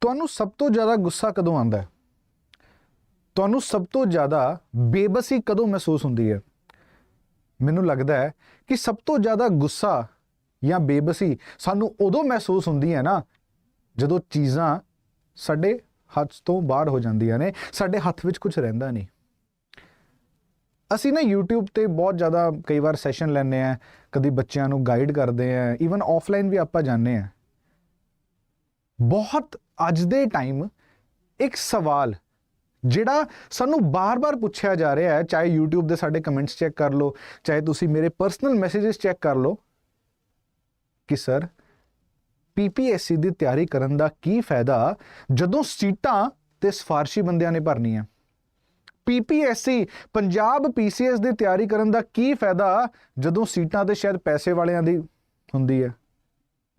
ਤੁਹਾਨੂੰ ਸਭ ਤੋਂ ਜ਼ਿਆਦਾ ਗੁੱਸਾ ਕਦੋਂ ਆਉਂਦਾ ਹੈ? ਤੁਹਾਨੂੰ ਸਭ ਤੋਂ ਜ਼ਿਆਦਾ ਬੇਬਸੀ ਕਦੋਂ ਮਹਿਸੂਸ ਹੁੰਦੀ ਹੈ? ਮੈਨੂੰ ਲੱਗਦਾ ਹੈ ਕਿ ਸਭ ਤੋਂ ਜ਼ਿਆਦਾ ਗੁੱਸਾ ਜਾਂ ਬੇਬਸੀ ਸਾਨੂੰ ਉਦੋਂ ਮਹਿਸੂਸ ਹੁੰਦੀ ਹੈ ਨਾ ਜਦੋਂ ਚੀਜ਼ਾਂ ਸਾਡੇ ਹੱਥ ਤੋਂ ਬਾਹਰ ਹੋ ਜਾਂਦੀਆਂ ਨੇ, ਸਾਡੇ ਹੱਥ ਵਿੱਚ ਕੁਝ ਰਹਿੰਦਾ ਨਹੀਂ। ਅਸੀਂ ਨਾ YouTube ਤੇ ਬਹੁਤ ਜ਼ਿਆਦਾ ਕਈ ਵਾਰ ਸੈਸ਼ਨ ਲੈਂਦੇ ਆ ਕਦੀ ਬੱਚਿਆਂ ਨੂੰ ਗਾਈਡ ਕਰਦੇ ਆ ਈਵਨ ਆਫਲਾਈਨ ਵੀ ਆਪਾਂ ਜਾਂਦੇ ਆ ਬਹੁਤ ਅੱਜ ਦੇ ਟਾਈਮ ਇੱਕ ਸਵਾਲ ਜਿਹੜਾ ਸਾਨੂੰ ਬਾਰ-ਬਾਰ ਪੁੱਛਿਆ ਜਾ ਰਿਹਾ ਹੈ, ਚਾਹੇ YouTube ਦੇ ਸਾਡੇ ਕਮੈਂਟਸ ਚੈੱਕ ਕਰ ਲਓ, ਚਾਹੇ ਤੁਸੀਂ ਮੇਰੇ ਪਰਸਨਲ ਮੈਸੇजेस ਚੈੱਕ ਕਰ ਲਓ, ਕਿ ਸਰ ਪੀਪੀਐਸਸੀ ਦੀ ਤਿਆਰੀ ਕਰਨ ਦਾ ਕੀ ਫਾਇਦਾ ਜਦੋਂ ਸੀਟਾਂ ਤੇ ਸਿਫਾਰਸ਼ੀ ਬੰਦਿਆਂ ਨੇ ਭਰਨੀਆਂ? ਪੀਪੀਐਸਸੀ ਪੰਜਾਬ ਪੀਸੀਐਸ ਦੀ ਤਿਆਰੀ ਕਰਨ ਦਾ ਕੀ ਫਾਇਦਾ ਜਦੋਂ ਸੀਟਾਂ ਤੇ ਸ਼ਾਇਦ ਪੈਸੇ ਵਾਲਿਆਂ ਦੀ ਹੁੰਦੀ ਹੈ?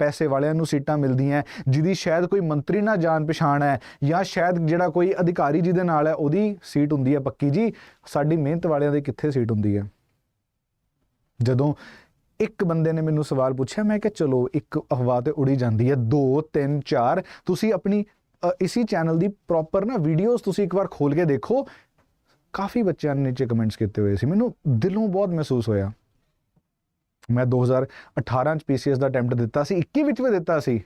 ਪੈਸੇ ਵਾਲਿਆਂ ਨੂੰ ਸੀਟਾਂ ਮਿਲਦੀਆਂ ਜਿਹਦੀ ਸ਼ਾਇਦ ਕੋਈ ਮੰਤਰੀ ਨਾਲ ਜਾਣ ਪਛਾਣ ਹੈ ਜਾਂ ਸ਼ਾਇਦ ਜਿਹੜਾ ਕੋਈ ਅਧਿਕਾਰੀ ਜਿਹਦੇ ਨਾਲ ਹੈ ਉਹਦੀ ਸੀਟ ਹੁੰਦੀ ਹੈ ਪੱਕੀ ਜੀ। ਸਾਡੀ ਮਿਹਨਤ ਵਾਲਿਆਂ ਦੀ ਕਿੱਥੇ ਸੀਟ ਹੁੰਦੀ ਹੈ? ਜਦੋਂ ਇੱਕ ਬੰਦੇ ਨੇ ਮੈਨੂੰ ਸਵਾਲ ਪੁੱਛਿਆ ਮੈਂ ਕਿਹਾ ਚਲੋ ਇੱਕ ਅਫਵਾਹ ਤੇ ਉੜੀ ਜਾਂਦੀ ਹੈ 2 3 4 ਤੁਸੀਂ ਆਪਣੀ ਅ, ਚੈਨਲ ਦੀ ਪ੍ਰੋਪਰ ਨਾ ਵੀਡੀਓਜ਼ ਤੁਸੀਂ ਇੱਕ ਵਾਰ ਖੋਲ ਕੇ ਦੇਖੋ। ਕਾਫੀ ਬੱਚਿਆਂ ਨੇ ਨੀਚੇ ਕਮੈਂਟਸ ਕੀਤੇ ਹੋਏ ਸੀ। ਮੈਨੂੰ ਦਿਲੋਂ ਬਹੁਤ ਮਹਿਸੂਸ ਹੋਇਆ। ਮੈਂ 2018 ਚ ਪੀਸੀਐਸ ਦਾ ਅਟੈਂਪਟ ਦਿੱਤਾ ਸੀ 21 ਵਿੱਚ ਵੀ ਦਿੱਤਾ ਸੀ।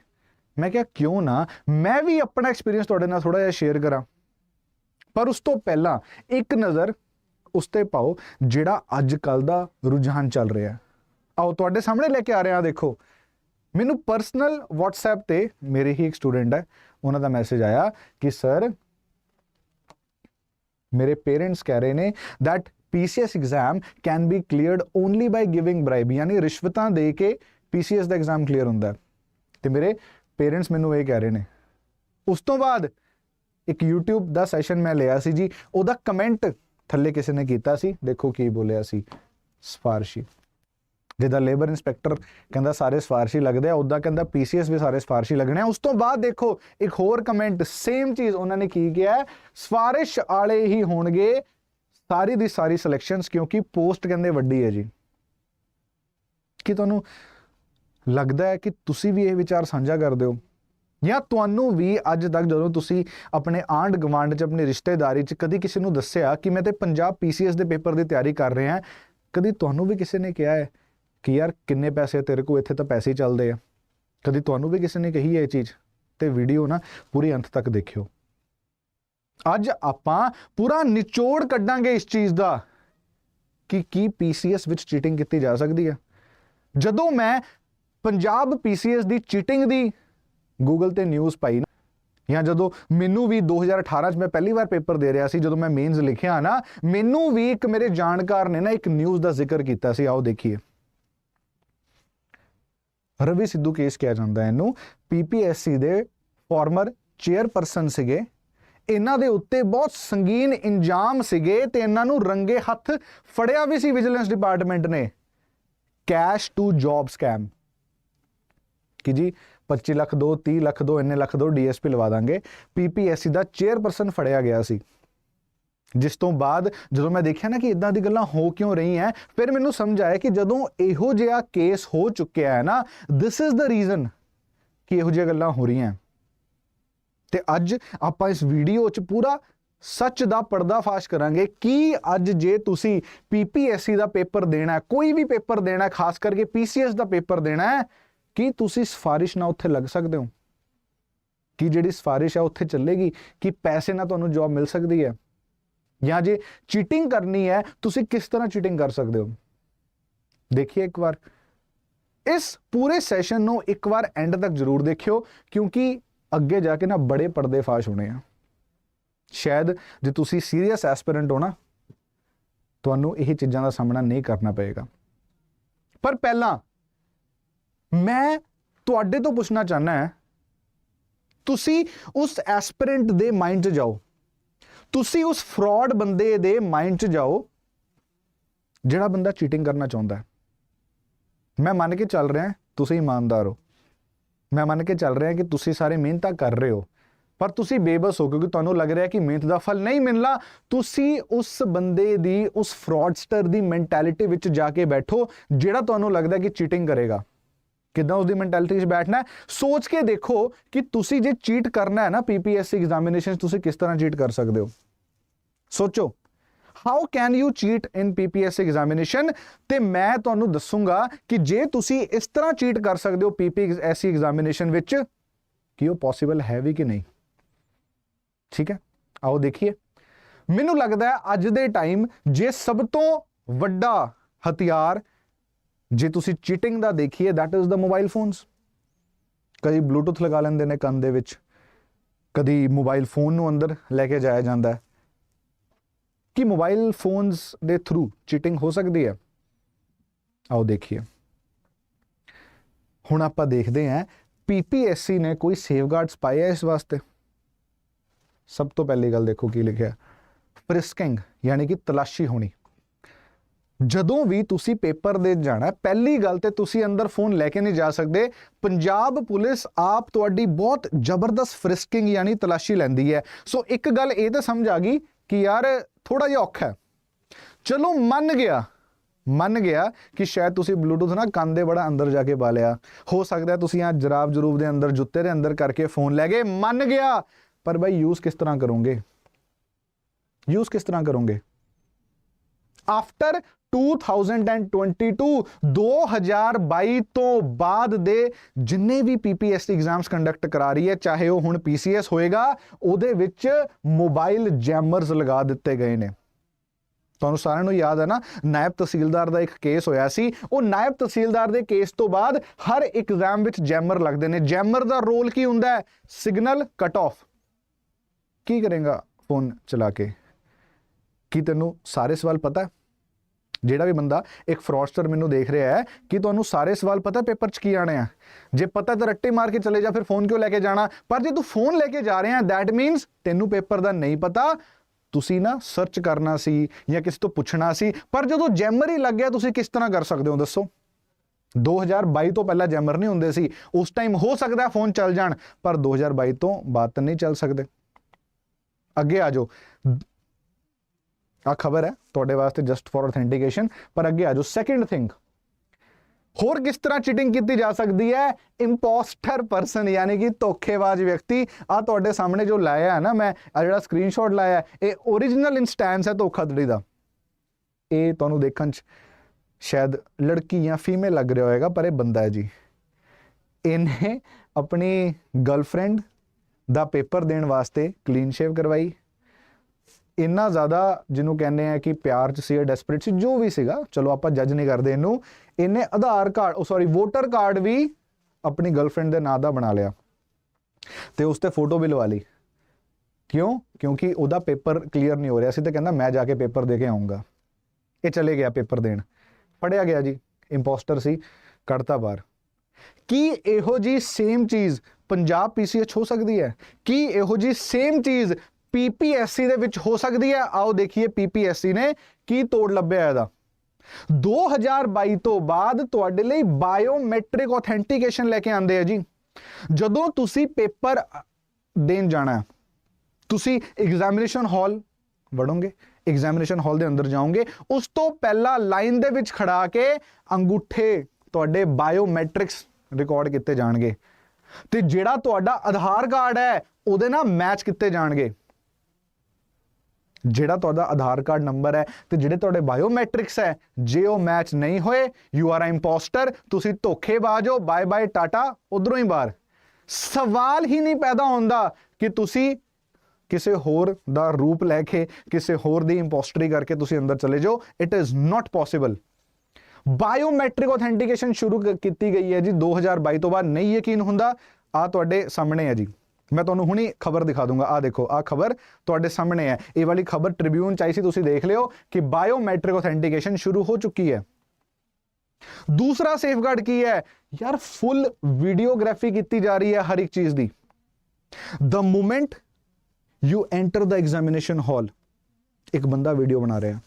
ਮੈਂ ਕਿਹਾ, ਕਿਉਂ ਨਾ? ਮੈਂ ਵੀ ਆਪਣਾ ਐਕਸਪੀਰੀਅੰਸ ਤੁਹਾਡੇ ਨਾਲ ਥੋੜਾ ਜਿਹਾ ਸ਼ੇਅਰ ਕਰਾਂ। ਪਰ ਉਸ ਤੋਂ ਪਹਿਲਾਂ ਇੱਕ ਨਜ਼ਰ ਉਸ ਤੇ ਪਾਓ, ਜਿਹੜਾ ਅੱਜ ਕੱਲ ਦਾ ਰੁਝਾਨ ਚੱਲ ਰਿਹਾ ਹੈ। ਆਓ, ਤੁਹਾਡੇ ਸਾਹਮਣੇ ਲੈ ਕੇ ਆ ਰਿਹਾ, ਦੇਖੋ। ਮੈਨੂੰ ਪਰਸਨਲ WhatsApp ਤੇ ਮੇਰੇ ਹੀ ਇੱਕ ਸਟੂਡੈਂਟ ਹੈ, ਉਹਨਾਂ ਦਾ ਮੈਸੇਜ ਆਇਆ ਕਿ ਸਰ ਮੇਰੇ ਪੇਰੈਂਟਸ ਕਹਿ ਰਹੇ ਨੇ that PCS exam can be cleared only by giving bribe ਯਾਨੀ ਰਿਸ਼ਵਤਾਂ ਦੇ ਕੇ PCS ਦਾ ਐਗਜ਼ਾਮ ਕਲੀਅਰ ਹੁੰਦਾ ਹੈ ਤੇ ਮੇਰੇ ਪੇਰੈਂਟਸ ਮੈਨੂੰ ਇਹ ਕਹਿ ਰਹੇ ਨੇ ਉਸ ਤੋਂ ਬਾਅਦ ਇੱਕ YouTube ਦਾ ਸੈਸ਼ਨ ਮੈਂ ਲਿਆ ਸੀ ਜੀ ਉਹਦਾ ਕਮੈਂਟ ਥੱਲੇ ਕਿਸੇ ਨੇ ਕੀਤਾ ਸੀ ਦੇਖੋ ਕੀ ਬੋਲਿਆ ਸੀ ਸਫਾਰਸ਼ੀ ਜਿਹਦਾ ਲੇਬਰ ਇਨਸਪੈਕਟਰ ਕਹਿੰਦਾ ਸਾਰੇ ਸਫਾਰਸ਼ੀ ਲੱਗਦੇ ਆ ਉਦਾਂ ਕਹਿੰਦਾ ਪੀਸੀਐਸ ਵੀ ਸਾਰੇ ਸਫਾਰਸ਼ੀ ਲੱਗਣੇ ਆ ਉਸ ਤੋਂ ਬਾਅਦ ਦੇਖੋ ਇੱਕ ਹੋਰ ਕਮੈਂਟ ਸੇਮ ਚੀਜ਼ ਉਹਨਾਂ ਨੇ ਕੀ ਕਿਹਾ ਹੈ, ਸਫਾਰਿਸ਼ ਵਾਲੇ ਹੀ ਹੋਣਗੇ ਸਾਰੀ ਦੀ ਸਾਰੀ ਸਿਲੈਕਸ਼ਨਸ ਕਿਉਂਕਿ ਪੋਸਟ ਕਹਿੰਦੇ ਵੱਡੀ ਹੈ ਜੀ। ਕੀ ਤੁਹਾਨੂੰ ਲੱਗਦਾ ਹੈ ਕਿ ਤੁਸੀਂ ਵੀ ਇਹ ਵਿਚਾਰ ਸਾਂਝਾ ਕਰਦੇ ਹੋ? ਜਾਂ ਤੁਹਾਨੂੰ ਵੀ ਅੱਜ ਤੱਕ ਜਦੋਂ ਤੁਸੀਂ ਆਪਣੇ ਆਂਡ ਗਵਾਂਡ ਚ, ਆਪਣੀ ਰਿਸ਼ਤੇਦਾਰੀ ਚ ਕਦੀ ਕਿਸੇ ਨੂੰ ਦੱਸਿਆ ਕਿ ਮੈਂ ਤੇ ਪੰਜਾਬ ਪੀਸੀਐਸ ਦੇ ਪੇਪਰ ਦੀ ਤਿਆਰੀ ਕਰ ਰਿਹਾ ਕਦੀ ਤੁਹਾਨੂੰ ਵੀ ਕਿਸੇ ਨੇ ਕਿਹਾ ਹੈ ਕਿ ਯਾਰ ਕਿੰਨੇ ਪੈਸੇ ਤੇਰੇ ਕੋਲ, ਇੱਥੇ ਤਾਂ ਪੈਸੇ ਹੀ ਚੱਲਦੇ ਆ? ਕਦੀ ਤੁਹਾਨੂੰ ਵੀ ਕਿਸੇ ਨੇ ਕਹੀ ਹੈ ਇਹ ਚੀਜ਼? ਤੇ ਵੀਡੀਓ ਨਾ ਪੂਰੀ ਅੰਤ ਤੱਕ ਦੇਖਿਓ। ਅੱਜ ਆਪਾਂ ਪੂਰਾ ਨਿਚੋੜ ਕੱਢਾਂਗੇ ਇਸ ਚੀਜ਼ ਦਾ ਕਿ ਕੀ ਪੀਸੀਐਸ ਵਿੱਚ ਚੀਟਿੰਗ ਕੀਤੀ ਜਾ ਸਕਦੀ ਹੈ। ਜਦੋਂ ਮੈਂ ਪੰਜਾਬ ਪੀਸੀਐਸ ਦੀ ਚੀਟਿੰਗ ਦੀ ਗੂਗਲ ਤੇ ਨਿਊਜ਼ ਪਾਈ ਨਾ, ਜਾਂ ਜਦੋਂ ਮੈਨੂੰ ਵੀ 2018 ਚ ਮੈਂ ਪਹਿਲੀ ਵਾਰ ਪੇਪਰ ਦੇ ਰਿਹਾ ਸੀ, ਜਦੋਂ ਮੈਂ ਮੇਨਸ ਲਿਖਿਆ ਨਾ, ਮੈਨੂੰ ਵੀ ਇੱਕ ਮੇਰੇ ਜਾਣਕਾਰ ਨੇ ਨਾ ਇੱਕ ਨਿਊਜ਼ ਦਾ ਜ਼ਿਕਰ ਕੀਤਾ ਸੀ। ਆਓ ਦੇਖੀਏ। ਰਵੀ ਸਿੱਧੂ ਕੇਸ ਕਿਹਾ ਜਾਂਦਾ ਹੈ ਇਹਨੂੰ। ਪੀਪੀਐਸਸੀ ਦੇ ਫਾਰਮਰ ਚੇਅਰਪਰਸਨ ਸੀਗੇ। ਇਹਨਾਂ ਦੇ ਉੱਤੇ ਬਹੁਤ ਸੰਗੀਨ ਇੰਜਾਮ ਸੀਗੇ ਤੇ ਇਹਨਾਂ ਨੂੰ ਰੰਗੇ ਹੱਥ ਫੜਿਆ ਵੀ ਸੀ ਵਿਜੀਲੈਂਸ ਡਿਪਾਰਟਮੈਂਟ ਨੇ। Cash to job scam. ਕਿ ਜੀ 25 ਲੱਖ ਦੋ 30 ਲੱਖ ਦੋ, ਇੰਨੇ ਲੱਖ ਦੋ ਡੀਐਸਪੀ ਲਵਾ ਦਾਂਗੇ। ਪੀਪੀਐਸਸੀ ਦਾ ਚੇਅਰਪਰਸਨ ਫੜਿਆ ਗਿਆ ਸੀ। ਜਿਸ ਤੋਂ ਬਾਅਦ ਜਦੋਂ ਮੈਂ ਦੇਖਿਆ ਨਾ ਕਿ ਇਦਾਂ ਦੀ ਗੱਲਾਂ ਹੋ ਕਿਉਂ ਰਹੀਆਂ, ਫਿਰ ਮੈਨੂੰ ਸਮਝ ਆਇਆ ਕਿ ਜਦੋਂ ਇਹੋ ਜਿਹਾ ਕੇਸ ਹੋ ਚੁੱਕਿਆ ਹੈ ਨਾ ਥਿਸ ਇਜ਼ ਦਾ ਰੀਜ਼ਨ ਕਿ ਇਹੋ ਜਿਹੀਆਂ ਗੱਲਾਂ ਹੋ ਰਹੀਆਂ। ਤੇ ਅੱਜ ਆਪਾਂ ਇਸ ਵੀਡੀਓ 'ਚ ਪੂਰਾ ਸੱਚ ਦਾ ਪਰਦਾਫਾਸ਼ ਕਰਾਂਗੇ ਕਿ ਅੱਜ ਜੇ ਤੁਸੀਂ ਪੀਪੀਐਸਸੀ ਦਾ ਪੇਪਰ ਦੇਣਾ ਕੋਈ ਵੀ ਪੇਪਰ ਦੇਣਾ ਖਾਸ ਕਰਕੇ ਪੀਸੀਐਸ ਦਾ ਪੇਪਰ ਦੇਣਾ ਹੈ, ਕੀ ਤੁਸੀਂ ਸਿਫਾਰਿਸ਼ ਨਾਲ ਉੱਥੇ ਲੱਗ ਸਕਦੇ ਹੋ? ਕੀ ਜਿਹੜੀ ਸਿਫਾਰਿਸ਼ ਹੈ ਉੱਥੇ ਚੱਲੇਗੀ? ਕਿ ਪੈਸੇ ਨਾਲ ਤੁਹਾਨੂੰ ਜੌਬ ਮਿਲ ਸਕਦੀ ਹੈ? ਜਾਂ ਜੇ ਚੀਟਿੰਗ ਕਰਨੀ ਹੈ, ਤੁਸੀਂ ਕਿਸ ਤਰ੍ਹਾਂ ਚੀਟਿੰਗ ਕਰ ਸਕਦੇ ਹੋ? ਦੇਖੀਏ ਇੱਕ ਵਾਰ। ਇਸ ਪੂਰੇ ਸੈਸ਼ਨ ਨੂੰ ਇੱਕ ਵਾਰ ਐਂਡ ਤੱਕ ਜ਼ਰੂਰ ਦੇਖਿਓ, ਕਿਉਂਕਿ ਅੱਗੇ ਜਾ ਕੇ ਨਾ ਬੜੇ ਪਰਦੇ ਫਾਸ਼ ਹੋਣੇ ਆ। ਸ਼ਾਇਦ ਜੇ ਤੁਸੀਂ ਸੀਰੀਅਸ ਐਸਪੀਰੈਂਟ ਹੋ ਨਾ, ਤੁਹਾਨੂੰ ਇਹ ਚੀਜ਼ਾਂ ਦਾ ਸਾਹਮਣਾ ਨਹੀਂ ਕਰਨਾ ਪਏਗਾ। ਪਰ ਪਹਿਲਾਂ ਮੈਂ ਤੁਹਾਡੇ ਤੋਂ ਪੁੱਛਣਾ ਚਾਹਨਾ ਹੈ, ਤੁਸੀਂ ਉਸ ਐਸਪੀਰੈਂਟ ਦੇ ਮਾਈਂਡ 'ਚ ਜਾਓ। ਤੁਸੀਂ ਉਸ ਫਰਾਡ ਬੰਦੇ ਦੇ ਮਾਈਂਡ 'ਚ ਜਾਓ, ਜਿਹੜਾ ਬੰਦਾ ਚੀਟਿੰਗ ਕਰਨਾ ਚਾਹੁੰਦਾ ਹੈ। ਮੈਂ ਮੰਨ ਕੇ ਚੱਲ ਰਿਹਾ, ਤੁਸੀਂ ਇਮਾਨਦਾਰ ਹੋ। ਮੈਂ ਮੰਨ ਕੇ ਚੱਲ ਰਿਹਾ ਕਿ ਤੁਸੀਂ ਸਾਰੇ ਮਿਹਨਤਾਂ ਕਰ ਰਹੇ ਹੋ, ਪਰ ਤੁਸੀਂ ਬੇਬਸ ਹੋ ਕਿਉਂਕਿ ਤੁਹਾਨੂੰ ਲੱਗ ਰਿਹਾ ਕਿ ਮਿਹਨਤ ਦਾ ਫਲ ਨਹੀਂ ਮਿਲਣਾ। ਤੁਸੀਂ ਉਸ ਬੰਦੇ ਦੀ, ਉਸ ਫਰਾਡਸਟਰ ਦੀ ਮੈਂਟੈਲਿਟੀ ਵਿੱਚ ਜਾ ਕੇ ਬੈਠੋ, ਜਿਹੜਾ ਤੁਹਾਨੂੰ ਲੱਗਦਾ ਕਿ ਚੀਟਿੰਗ ਕਰੇਗਾ। ਕਿਦਾਂ ਉਸ ਦੀ ਮੈਂਟੈਲਿਟੀ 'ਚ ਬੈਠਣਾ ਸੋਚ ਕੇ ਦੇਖੋ ਕਿ ਤੁਸੀਂ ਜੇ ਚੀਟ ਕਰਨਾ ਹੈ ਨਾ ਪੀਪੀਐਸਸੀ ਐਗਜ਼ਾਮੀਨੇਸ਼ਨ ਤੁਸੀਂ ਕਿਸ ਤਰ੍ਹਾਂ ਚੀਟ ਕਰ ਸਕਦੇ ਹੋ। ਸੋਚੋ। How can you cheat in PPSC examination ਤੇ ਮੈਂ ਤੁਹਾਨੂੰ ਦੱਸੂਗਾ ਕਿ ਜੇ ਤੁਸੀਂ ਇਸ ਤਰ੍ਹਾਂ ਚੀਟ ਕਰ ਸਕਦੇ ਹੋ ਪੀਪੀਐਸਸੀ ਐਗਜ਼ਾਮੀਨੇਸ਼ਨ ਵਿੱਚ, ਕਿ ਉਹ ਪੋਸੀਬਲ ਹੈ ਵੀ ਕਿ ਨਹੀਂ? ਠੀਕ ਹੈ? ਆਓ ਦੇਖੀਏ। ਮੈਨੂੰ ਲੱਗਦਾ ਹੈ ਅੱਜ ਦੇ ਟਾਈਮ ਜੇ ਸਭ ਤੋਂ ਵੱਡਾ ਹਥਿਆਰ, ਜੇ ਤੁਸੀਂ ਚੀਟਿੰਗ ਦਾ ਦੇਖੀਏ, that is the mobile phones ਕਈ ਬਲੂਟੁੱਥ ਲਗਾ ਲੈਂਦੇ ਨੇ ਕੰਨ ਦੇ ਵਿੱਚ, ਕਦੀ ਮੋਬਾਈਲ ਫੋਨ ਨੂੰ ਅੰਦਰ ਲੈ ਕੇ ਜਾਇਆ ਜਾਂਦਾ ਹੈ। ਕਿ ਮੋਬਾਈਲ ਫੋਨਸ ਦੇ ਥਰੂ ਚੀਟਿੰਗ ਹੋ ਸਕਦੀ ਹੈ? ਆਓ ਦੇਖੀਏ। ਹੁਣ ਆਪਾਂ ਦੇਖਦੇ ਹਾਂ ਪੀਪੀਐਸਸੀ ਨੇ ਕੋਈ ਸੇਫਗਾਰਡਸ ਪਾਏ ਆ ਇਸ ਵਾਸਤੇ? ਸਭ ਤੋਂ ਪਹਿਲੀ ਗੱਲ ਦੇਖੋ ਕੀ ਲਿਖਿਆ। ਫ੍ਰਿਸਕਿੰਗ ਯਾਨੀ ਕਿ ਤਲਾਸ਼ੀ ਹੋਣੀ। ਜਦੋਂ ਵੀ ਤੁਸੀਂ ਪੇਪਰ ਦੇ ਜਾਣਾ, ਪਹਿਲੀ ਗੱਲ ਤੇ ਤੁਸੀਂ ਅੰਦਰ ਫੋਨ ਲੈ ਕੇ ਨਹੀਂ ਜਾ ਸਕਦੇ। ਪੰਜਾਬ ਪੁਲਿਸ ਆਪ ਤੁਹਾਡੀ ਬਹੁਤ ਜ਼ਬਰਦਸਤ ਫ੍ਰਿਸਕਿੰਗ ਯਾਨੀ ਤਲਾਸ਼ੀ ਲੈਂਦੀ ਹੈ। ਸੋ ਇੱਕ ਗੱਲ ਇਹ ਤਾਂ ਸਮਝ ਆ ਗਈ ਕਿ ਯਾਰ ਥੋੜਾ ਜਿਹਾ ਔਖਾ ਹੈ। ਚਲੋ ਮੰਨ ਗਿਆ ਮੰਨ ਗਿਆ ਕਿ ਸ਼ਾਇਦ ਤੁਸੀਂ ਬਲੂਟੁੱਥ ਨਾ ਕੰਨ ਦੇ ਬੜਾ ਅੰਦਰ ਜਾ ਕੇ ਪਾ ਲਿਆ। ਹੋ ਸਕਦਾ ਤੁਸੀਂ ਆ ਜਰਾਬ ਜਰੂਬ ਦੇ ਅੰਦਰ, ਜੁੱਤੇ ਦੇ ਅੰਦਰ ਕਰਕੇ ਫੋਨ ਲੈ ਗਏ, ਮੰਨ ਗਿਆ। ਪਰ ਭਾਈ ਯੂਜ਼ ਕਿਸ ਤਰ੍ਹਾਂ ਕਰੋਗੇ? ਯੂਜ਼ ਕਿਸ ਤਰ੍ਹਾਂ ਕਰੋਗੇ? ਆਫਟਰ 2022 2022 ਤੋਂ ਬਾਅਦ ਦੇ ਜਿੰਨੇ ਵੀ ਪੀਪੀਐਸਸੀ ਐਗਜ਼ਾਮਸ ਕੰਡਕਟ ਕਰਾ ਰਹੀ ਹੈ, ਚਾਹੇ ਉਹ ਹੁਣ ਪੀਸੀਐਸ ਹੋਏਗਾ, ਉਹਦੇ ਵਿੱਚ ਮੋਬਾਈਲ ਜੈਮਰਸ ਲਗਾ ਦਿੱਤੇ ਗਏ ਨੇ। ਤੁਹਾਨੂੰ ਸਾਰਿਆਂ ਨੂੰ ਯਾਦ ਹੈ ਨਾ, ਨਾਇਬ ਤਹਿਸੀਲਦਾਰ ਦਾ ਇੱਕ ਕੇਸ ਹੋਇਆ ਸੀ। ਉਹ ਨਾਇਬ ਤਹਿਸੀਲਦਾਰ ਦੇ ਕੇਸ ਤੋਂ ਬਾਅਦ ਹਰ ਐਗਜ਼ਾਮ ਵਿੱਚ ਜੈਮਰ ਲੱਗਦੇ ਨੇ। ਜੈਮਰ ਦਾ ਰੋਲ ਕੀ ਹੁੰਦਾ ਹੈ? ਸਿਗਨਲ ਕਟ ਆਫ ਕੀ ਕਰੇਗਾ ਫੋਨ ਚਲਾ ਕੇ? ਕੀ ਤੈਨੂੰ ਸਾਰੇ ਸਵਾਲ ਪਤਾ ਜਿਹੜਾ ਵੀ ਬੰਦਾ ਇੱਕ ਫਰਾਡਸਟਰ ਮੈਨੂੰ ਦੇਖ ਰਿਹਾ ਹੈ ਕਿ ਤੁਹਾਨੂੰ ਸਾਰੇ ਸਵਾਲ ਪਤਾ ਪੇਪਰ 'ਚ ਕੀ ਆਣੇ ਆ। ਜੇ ਪਤਾ ਤਾਂ ਰੱਟੇ ਮਾਰ ਕੇ ਚਲੇ ਜਾ, ਫਿਰ ਫੋਨ ਕਿਉਂ ਲੈ ਕੇ ਜਾਣਾ? ਪਰ ਜੇ ਤੂੰ ਫੋਨ ਲੈ ਕੇ ਜਾ ਰਿਹਾ ਦੈਟ ਮੀਨਸ ਤੈਨੂੰ ਪੇਪਰ ਦਾ ਨਹੀਂ ਪਤਾ, ਤੁਸੀਂ ਨਾ ਸਰਚ ਕਰਨਾ ਸੀ ਜਾਂ ਕਿਸੇ ਤੋਂ ਪੁੱਛਣਾ ਸੀ, ਪਰ ਜਦੋਂ ਜੈਮਰ ਹੀ ਲੱਗ ਗਿਆ, ਤੁਸੀਂ ਕਿਸ ਤਰ੍ਹਾਂ ਕਰ ਸਕਦੇ ਹੋ? ਦੱਸੋ। 2022 ਤੋਂ ਪਹਿਲਾਂ ਜੈਮਰ ਨਹੀਂ ਹੁੰਦੇ ਸੀ। ਉਸ ਟਾਈਮ ਹੋ ਸਕਦਾ ਫੋਨ ਚੱਲ ਜਾਣ, ਪਰ 2022 ਤੋਂ ਬਾਅਦ ਤਾਂ ਨਹੀਂ ਚੱਲ ਸਕਦੇ। ਅੱਗੇ ਆ ਜਾਓ। ਆ ਖਬਰ ਹੈ, ਤੁਹਾਡੇ ਵਾਸਤੇ ਜਸਟ ਫॉर ਆਥੈਂਟੀਕੇਸ਼ਨ ਪਰ ਅੱਗੇ ਆ ਜਾਓ ਸੈਕਿੰਡ ਥਿੰਗ ਹੋਰ ਕਿਸ ਤਰ੍ਹਾਂ ਚੀਟਿੰਗ ਕੀਤੀ ਜਾ ਸਕਦੀ ਹੈ? ਇੰਪੋਸਟਰ ਪਰਸਨ ਯਾਨੀ ਕਿ ਧੋਖੇਬਾਜ਼ ਵਿਅਕਤੀ। ਆ ਤੁਹਾਡੇ ਸਾਹਮਣੇ ਜੋ ਲਾਇਆ ਹੈ ਨਾ ਮੈਂ ਆ ਜਿਹੜਾ ਸਕਰੀਨਸ਼ਾਟ ਲਾਇਆ ਇਹ origignal ਇਨਸਟੈਂਸ ਹੈ ਧੋਖਾਧੜੀ ਦਾ। ਇਹ ਤੁਹਾਨੂੰ ਦੇਖਣ ਚ ਸ਼ਾਇਦ ਲੜਕੀ ਜਾਂ ਫੀਮੇਲ ਲੱਗ ਰਿਹਾ ਹੋਏਗਾ, ਪਰ ਇਹ ਬੰਦਾ ਹੈ ਜੀ। ਇਹਨੇ ਆਪਣੀ ਗਰਲਫ੍ਰੈਂਡ ਦਾ ਪੇਪਰ ਦੇਣ ਵਾਸਤੇ ਕਲੀਨ ਸ਼ੇਵ ਕਰਵਾਈ। ਇੰਨਾ ਜ਼ਿਆਦਾ ਜਿਹਨੂੰ ਕਹਿੰਦੇ ਆ ਕਿ ਪਿਆਰ ਚ ਸੀ ਡੈਸਪਰੇਟ ਸੀ, ਜੋ ਵੀ ਸੀਗਾ, ਚਲੋ ਆਪਾਂ ਜੱਜ ਨਹੀਂ ਕਰਦੇ ਇਹਨੂੰ, ਇਹਨੇ ਆਧਾਰ ਕਾਰਡ, ਉਹ ਸੌਰੀ ਵੋਟਰ ਕਾਰਡ ਵੀ ਆਪਣੀ ਗਰਲਫ੍ਰੈਂਡ ਦੇ ਨਾਂ ਦਾ ਬਣਾ ਲਿਆ। ਤੇ ਉਸ ਤੇ ਫੋਟੋ ਵੀ ਲਵਾ ਲਈ। ਕਿਉਂ? ਕਿਉਂਕਿ ਉਹਦਾ ਪੇਪਰ ਕਲੀਅਰ ਨਹੀਂ ਹੋ ਰਿਹਾ ਸੀ ਤੇ ਕਹਿੰਦਾ, ਮੈਂ ਜਾ ਕੇ ਪੇਪਰ ਦੇ ਕੇ ਆਉਂਗਾ ਇਹ ਚਲੇ ਗਿਆ ਪੇਪਰ ਦੇਣ। ਫੜਿਆ ਗਿਆ ਜੀ ਇੰਪੋਸਟਰ ਸੀ, ਕੱਢਤਾ ਬਾਹਰ। ਕੀ ਇਹੋ ਜੀ ਸੇਮ ਚੀਜ਼ ਪੰਜਾਬ ਪੀਸੀਐਚ ਹੋ ਸਕਦੀ ਹੈ? ਕੀ ਇਹੋ ਜੀ ਸੇਮ ਚੀਜ਼ ਪੀਪੀਐਸਸੀ ਦੇ ਵਿੱਚ ਹੋ ਸਕਦੀ ਹੈ। ਆਓ ਦੇਖੀਏ ਪੀਪੀਐਸਸੀ ਨੇ ਕੀ ਤੋੜ ਲੱਭਿਆ ਇਹਦਾ। 2022 ਤੋਂ ਬਾਅਦ ਤੁਹਾਡੇ ਲਈ ਬਾਇਓਮੈਟ੍ਰਿਕ ਆਥੈਂਟੀਕੇਸ਼ਨ ਲੈ ਕੇ ਆਂਦੇ ਆ ਜੀ। ਜਦੋਂ ਤੁਸੀਂ ਪੇਪਰ ਦੇਣ ਜਾਣਾ ਤੁਸੀਂ ਐਗਜ਼ਾਮੀਨੇਸ਼ਨ ਹਾਲ ਵੜੋਗੇ, ਐਗਜ਼ਾਮੀਨੇਸ਼ਨ ਹਾਲ ਦੇ ਅੰਦਰ ਜਾਓਗੇ, ਉਸ ਤੋਂ ਪਹਿਲਾਂ ਲਾਈਨ ਦੇ ਵਿੱਚ ਖੜਾ ਕੇ ਅੰਗੂਠੇ ਤੁਹਾਡੇ ਬਾਇਓਮੈਟ੍ਰਿਕਸ ਰਿਕਾਰਡ ਕੀਤੇ ਜਾਣਗੇ। ਤੇ ਜਿਹੜਾ ਤੁਹਾਡਾ ਆਧਾਰ ਕਾਰਡ ਹੈ, ਉਹਦੇ ਨਾਲ ਮੈਚ ਕੀਤੇ ਜਾਣਗੇ। ਜਿਹੜਾ ਤੁਹਾਡਾ ਆਧਾਰ ਕਾਰਡ ਨੰਬਰ ਹੈ ਤੇ ਜਿਹੜੇ ਤੁਹਾਡੇ ਬਾਇਓਮੈਟ੍ਰਿਕਸ ਹੈ, ਜੇ ਉਹ ਮੈਚ ਨਹੀਂ ਹੋਏ ਯੂ ਆਰ ਅ ਇੰਪੋਸਟਰ ਤੁਸੀਂ ਧੋਖੇਬਾਜ਼ ਹੋ ਬਾਏ ਬਾਏ ਟਾਟਾ, ਉਧਰੋਂ ਹੀ ਬਾਹਰ। ਸਵਾਲ ਹੀ ਨਹੀਂ ਪੈਦਾ ਹੁੰਦਾ ਕਿ ਤੁਸੀਂ ਕਿਸੇ ਹੋਰ ਦਾ ਰੂਪ ਲੈ ਕੇ, ਕਿਸੇ ਹੋਰ ਦੀ ਇੰਪੋਸਟਰੀ ਕਰਕੇ ਤੁਸੀਂ ਅੰਦਰ ਚਲੇ ਜਾਓ। It is not possible biometric authentication ਸ਼ੁਰੂ ਕੀਤੀ ਗਈ ਹੈ ਜੀ 2022 ਤੋਂ ਬਾਅਦ। ਨਹੀਂ ਯਕੀਨ ਹੁੰਦਾ। ਆ ਤੁਹਾਡੇ ਸਾਹਮਣੇ ਹੈ ਜੀ। ਮੈਂ ਤੁਹਾਨੂੰ ਹੁਣੀ ਖਬਰ ਦਿਖਾ ਦੂੰਗਾ। ਆ ਦੇਖੋ ਆ ਖਬਰ ਤੁਹਾਡੇ ਸਾਹਮਣੇ ਹੈ। ਇਹ ਵਾਲੀ ਖਬਰ ਟ੍ਰਿਬਿਊਨ ਚ ਆਈ ਸੀ, ਤੁਸੀਂ ਦੇਖ ਲਿਓ ਕਿ ਬਾਇਓਮੈਟ੍ਰਿਕ ਆਥੈਂਟੀਕੇਸ਼ਨ ਸ਼ੁਰੂ ਹੋ ਚੁੱਕੀ ਹੈ। ਦੂਸਰਾ ਸੇਫਗਾਰਡ ਕੀ ਹੈ? ਯਾਰ ਫੁੱਲ ਵੀਡੀਓਗ੍ਰਾਫੀ ਕੀਤੀ ਜਾ ਰਹੀ ਹੈ ਹਰ ਇੱਕ ਚੀਜ਼ ਦੀ। The moment you enter the examination hall, ਇੱਕ ਬੰਦਾ ਵੀਡੀਓ ਬਣਾ ਰਿਹਾ।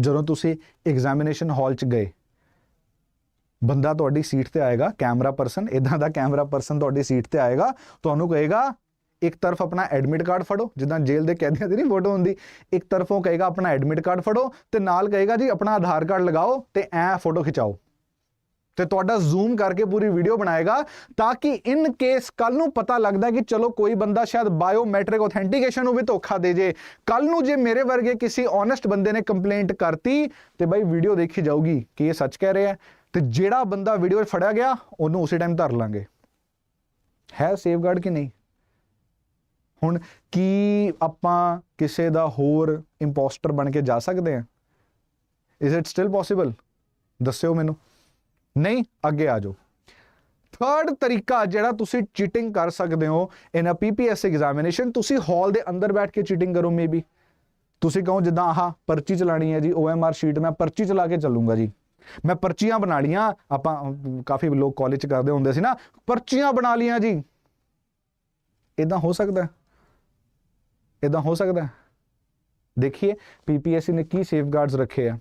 ਜਦੋਂ ਤੁਸੀਂ ਐਗਜ਼ਾਮੀਨੇਸ਼ਨ ਹਾਲ 'ਚ ਗਏ ਬੰਦਾ ਤੁਹਾਡੀ ਸੀਟ ਤੇ ਆਏਗਾ ਕੈਮਰਾ ਪਰਸਨ ਇਦਾਂ ਦਾ ਕੈਮਰਾ ਪਰਸਨ ਤੁਹਾਡੀ ਸੀਟ ਤੇ ਆਏਗਾ, ਤੁਹਾਨੂੰ ਕਹੇਗਾ, ਇੱਕ ਤਰਫ ਆਪਣਾ ਐਡਮਿਟ ਕਾਰਡ ਫੜੋ, ਜਿੱਦਾਂ ਜੇਲ੍ਹ ਦੇ ਕੈਦੀਆਂ ਦੀ ਨਹੀਂ ਫੋਟੋ ਹੁੰਦੀ, ਇੱਕ ਤਰਫੋਂ ਕਹੇਗਾ ਆਪਣਾ ਐਡਮਿਟ ਕਾਰਡ ਫੜੋ, ਤੇ ਨਾਲ ਕਹੇਗਾ ਜੀ ਆਪਣਾ ਆਧਾਰ ਕਾਰਡ ਲਗਾਓ ਤੇ ਐ ਫੋਟੋ ਖਿਚਾਓ। ਤੇ ਤੁਹਾਡਾ ਜ਼ੂਮ ਕਰਕੇ ਪੂਰੀ ਵੀਡੀਓ ਬਣਾਏਗਾ ਤਾਂ ਕਿ ਇਨ ਕੇਸ ਕੱਲ ਨੂੰ ਪਤਾ ਲੱਗਦਾ ਕਿ ਚਲੋ ਕੋਈ ਬੰਦਾ ਸ਼ਾਇਦ ਬਾਇਓਮੈਟ੍ਰਿਕ ਆਥੈਂਟੀਕੇਸ਼ਨ ਨੂੰ ਵੀ ਧੋਖਾ ਦੇ ਜੇ ਕੱਲ ਨੂੰ ਜੇ ਮੇਰੇ ਵਰਗੇ ਕਿਸੇ ਓਨੈਸਟ ਬੰਦੇ ਨੇ ਕੰਪਲੇਂਟ ਕਰਤੀ, ਤੇ ਬਈ ਵੀਡੀਓ ਦੇਖੀ ਜਾਊਗੀ ਕਿ ਇਹ ਸੱਚ ਕਹਿ ਰਿਹਾ ਹੈ। ਤੇ ਜਿਹੜਾ ਬੰਦਾ ਵੀਡੀਓ 'ਚ ਫੜਿਆ ਗਿਆ, ਉਹਨੂੰ ਉਸੇ ਟਾਈਮ ਧਰ ਲਾਂਗੇ। ਹੈ ਸੇਫਗਾਰਡ ਕਿ ਨਹੀਂ? ਹੁਣ ਕੀ ਆਪਾਂ ਕਿਸੇ ਦਾ ਹੋਰ ਇੰਪੋਸਟਰ ਬਣ ਕੇ ਜਾ ਸਕਦੇ ਹਾਂ? ਇਜ਼ ਇਟ ਸਟਿਲ ਪੋਸੀਬਲ ਦੱਸਿਓ ਮੈਨੂੰ। ਨਹੀਂ, ਅੱਗੇ ਆ ਜਾਓ। ਥਰਡ ਤਰੀਕਾ ਜਿਹੜਾ ਤੁਸੀਂ ਚੀਟਿੰਗ ਕਰ ਸਕਦੇ ਹੋ ਇਨ ਅ ਪੀਪੀਐਸ ਐਗਜ਼ਾਮੀਨੇਸ਼ਨ ਤੁਸੀਂ ਹਾਲ ਦੇ ਅੰਦਰ ਬੈਠ ਕੇ ਚੀਟਿੰਗ ਕਰੋ ਮੇਬੀ ਤੁਸੀਂ ਕਹੋ ਜਿੱਦਾਂ, ਆਹ, ਪਰਚੀ ਚਲਾਣੀ ਹੈ ਜੀ, OMR ਸ਼ੀਟ ਮੈਂ ਪਰਚੀ ਚਲਾ ਕੇ ਚੱਲੂੰਗਾ ਜੀ। ਮੈਂ ਪਰਚੀਆਂ ਬਣਾ ਲੀਆਂ ਆਪਾਂ ਕਾਫੀ ਲੋਕ ਕਾਲਜ ਚ ਕਰਦੇ ਹੁੰਦੇ ਸੀ ਨਾ। ਪਰਚੀਆਂ ਬਣਾ ਲੀਆਂ ਜੀ। ਇਦਾਂ ਹੋ ਸਕਦਾ। ਇਦਾਂ ਹੋ ਸਕਦਾ। ਹੈ? ਦੇਖੀਏ ਪੀਪੀਐਸਸੀ ਨੇ ਕੀ ਸੇਫਗਾਰਡਸ ਰੱਖੇ ਆ।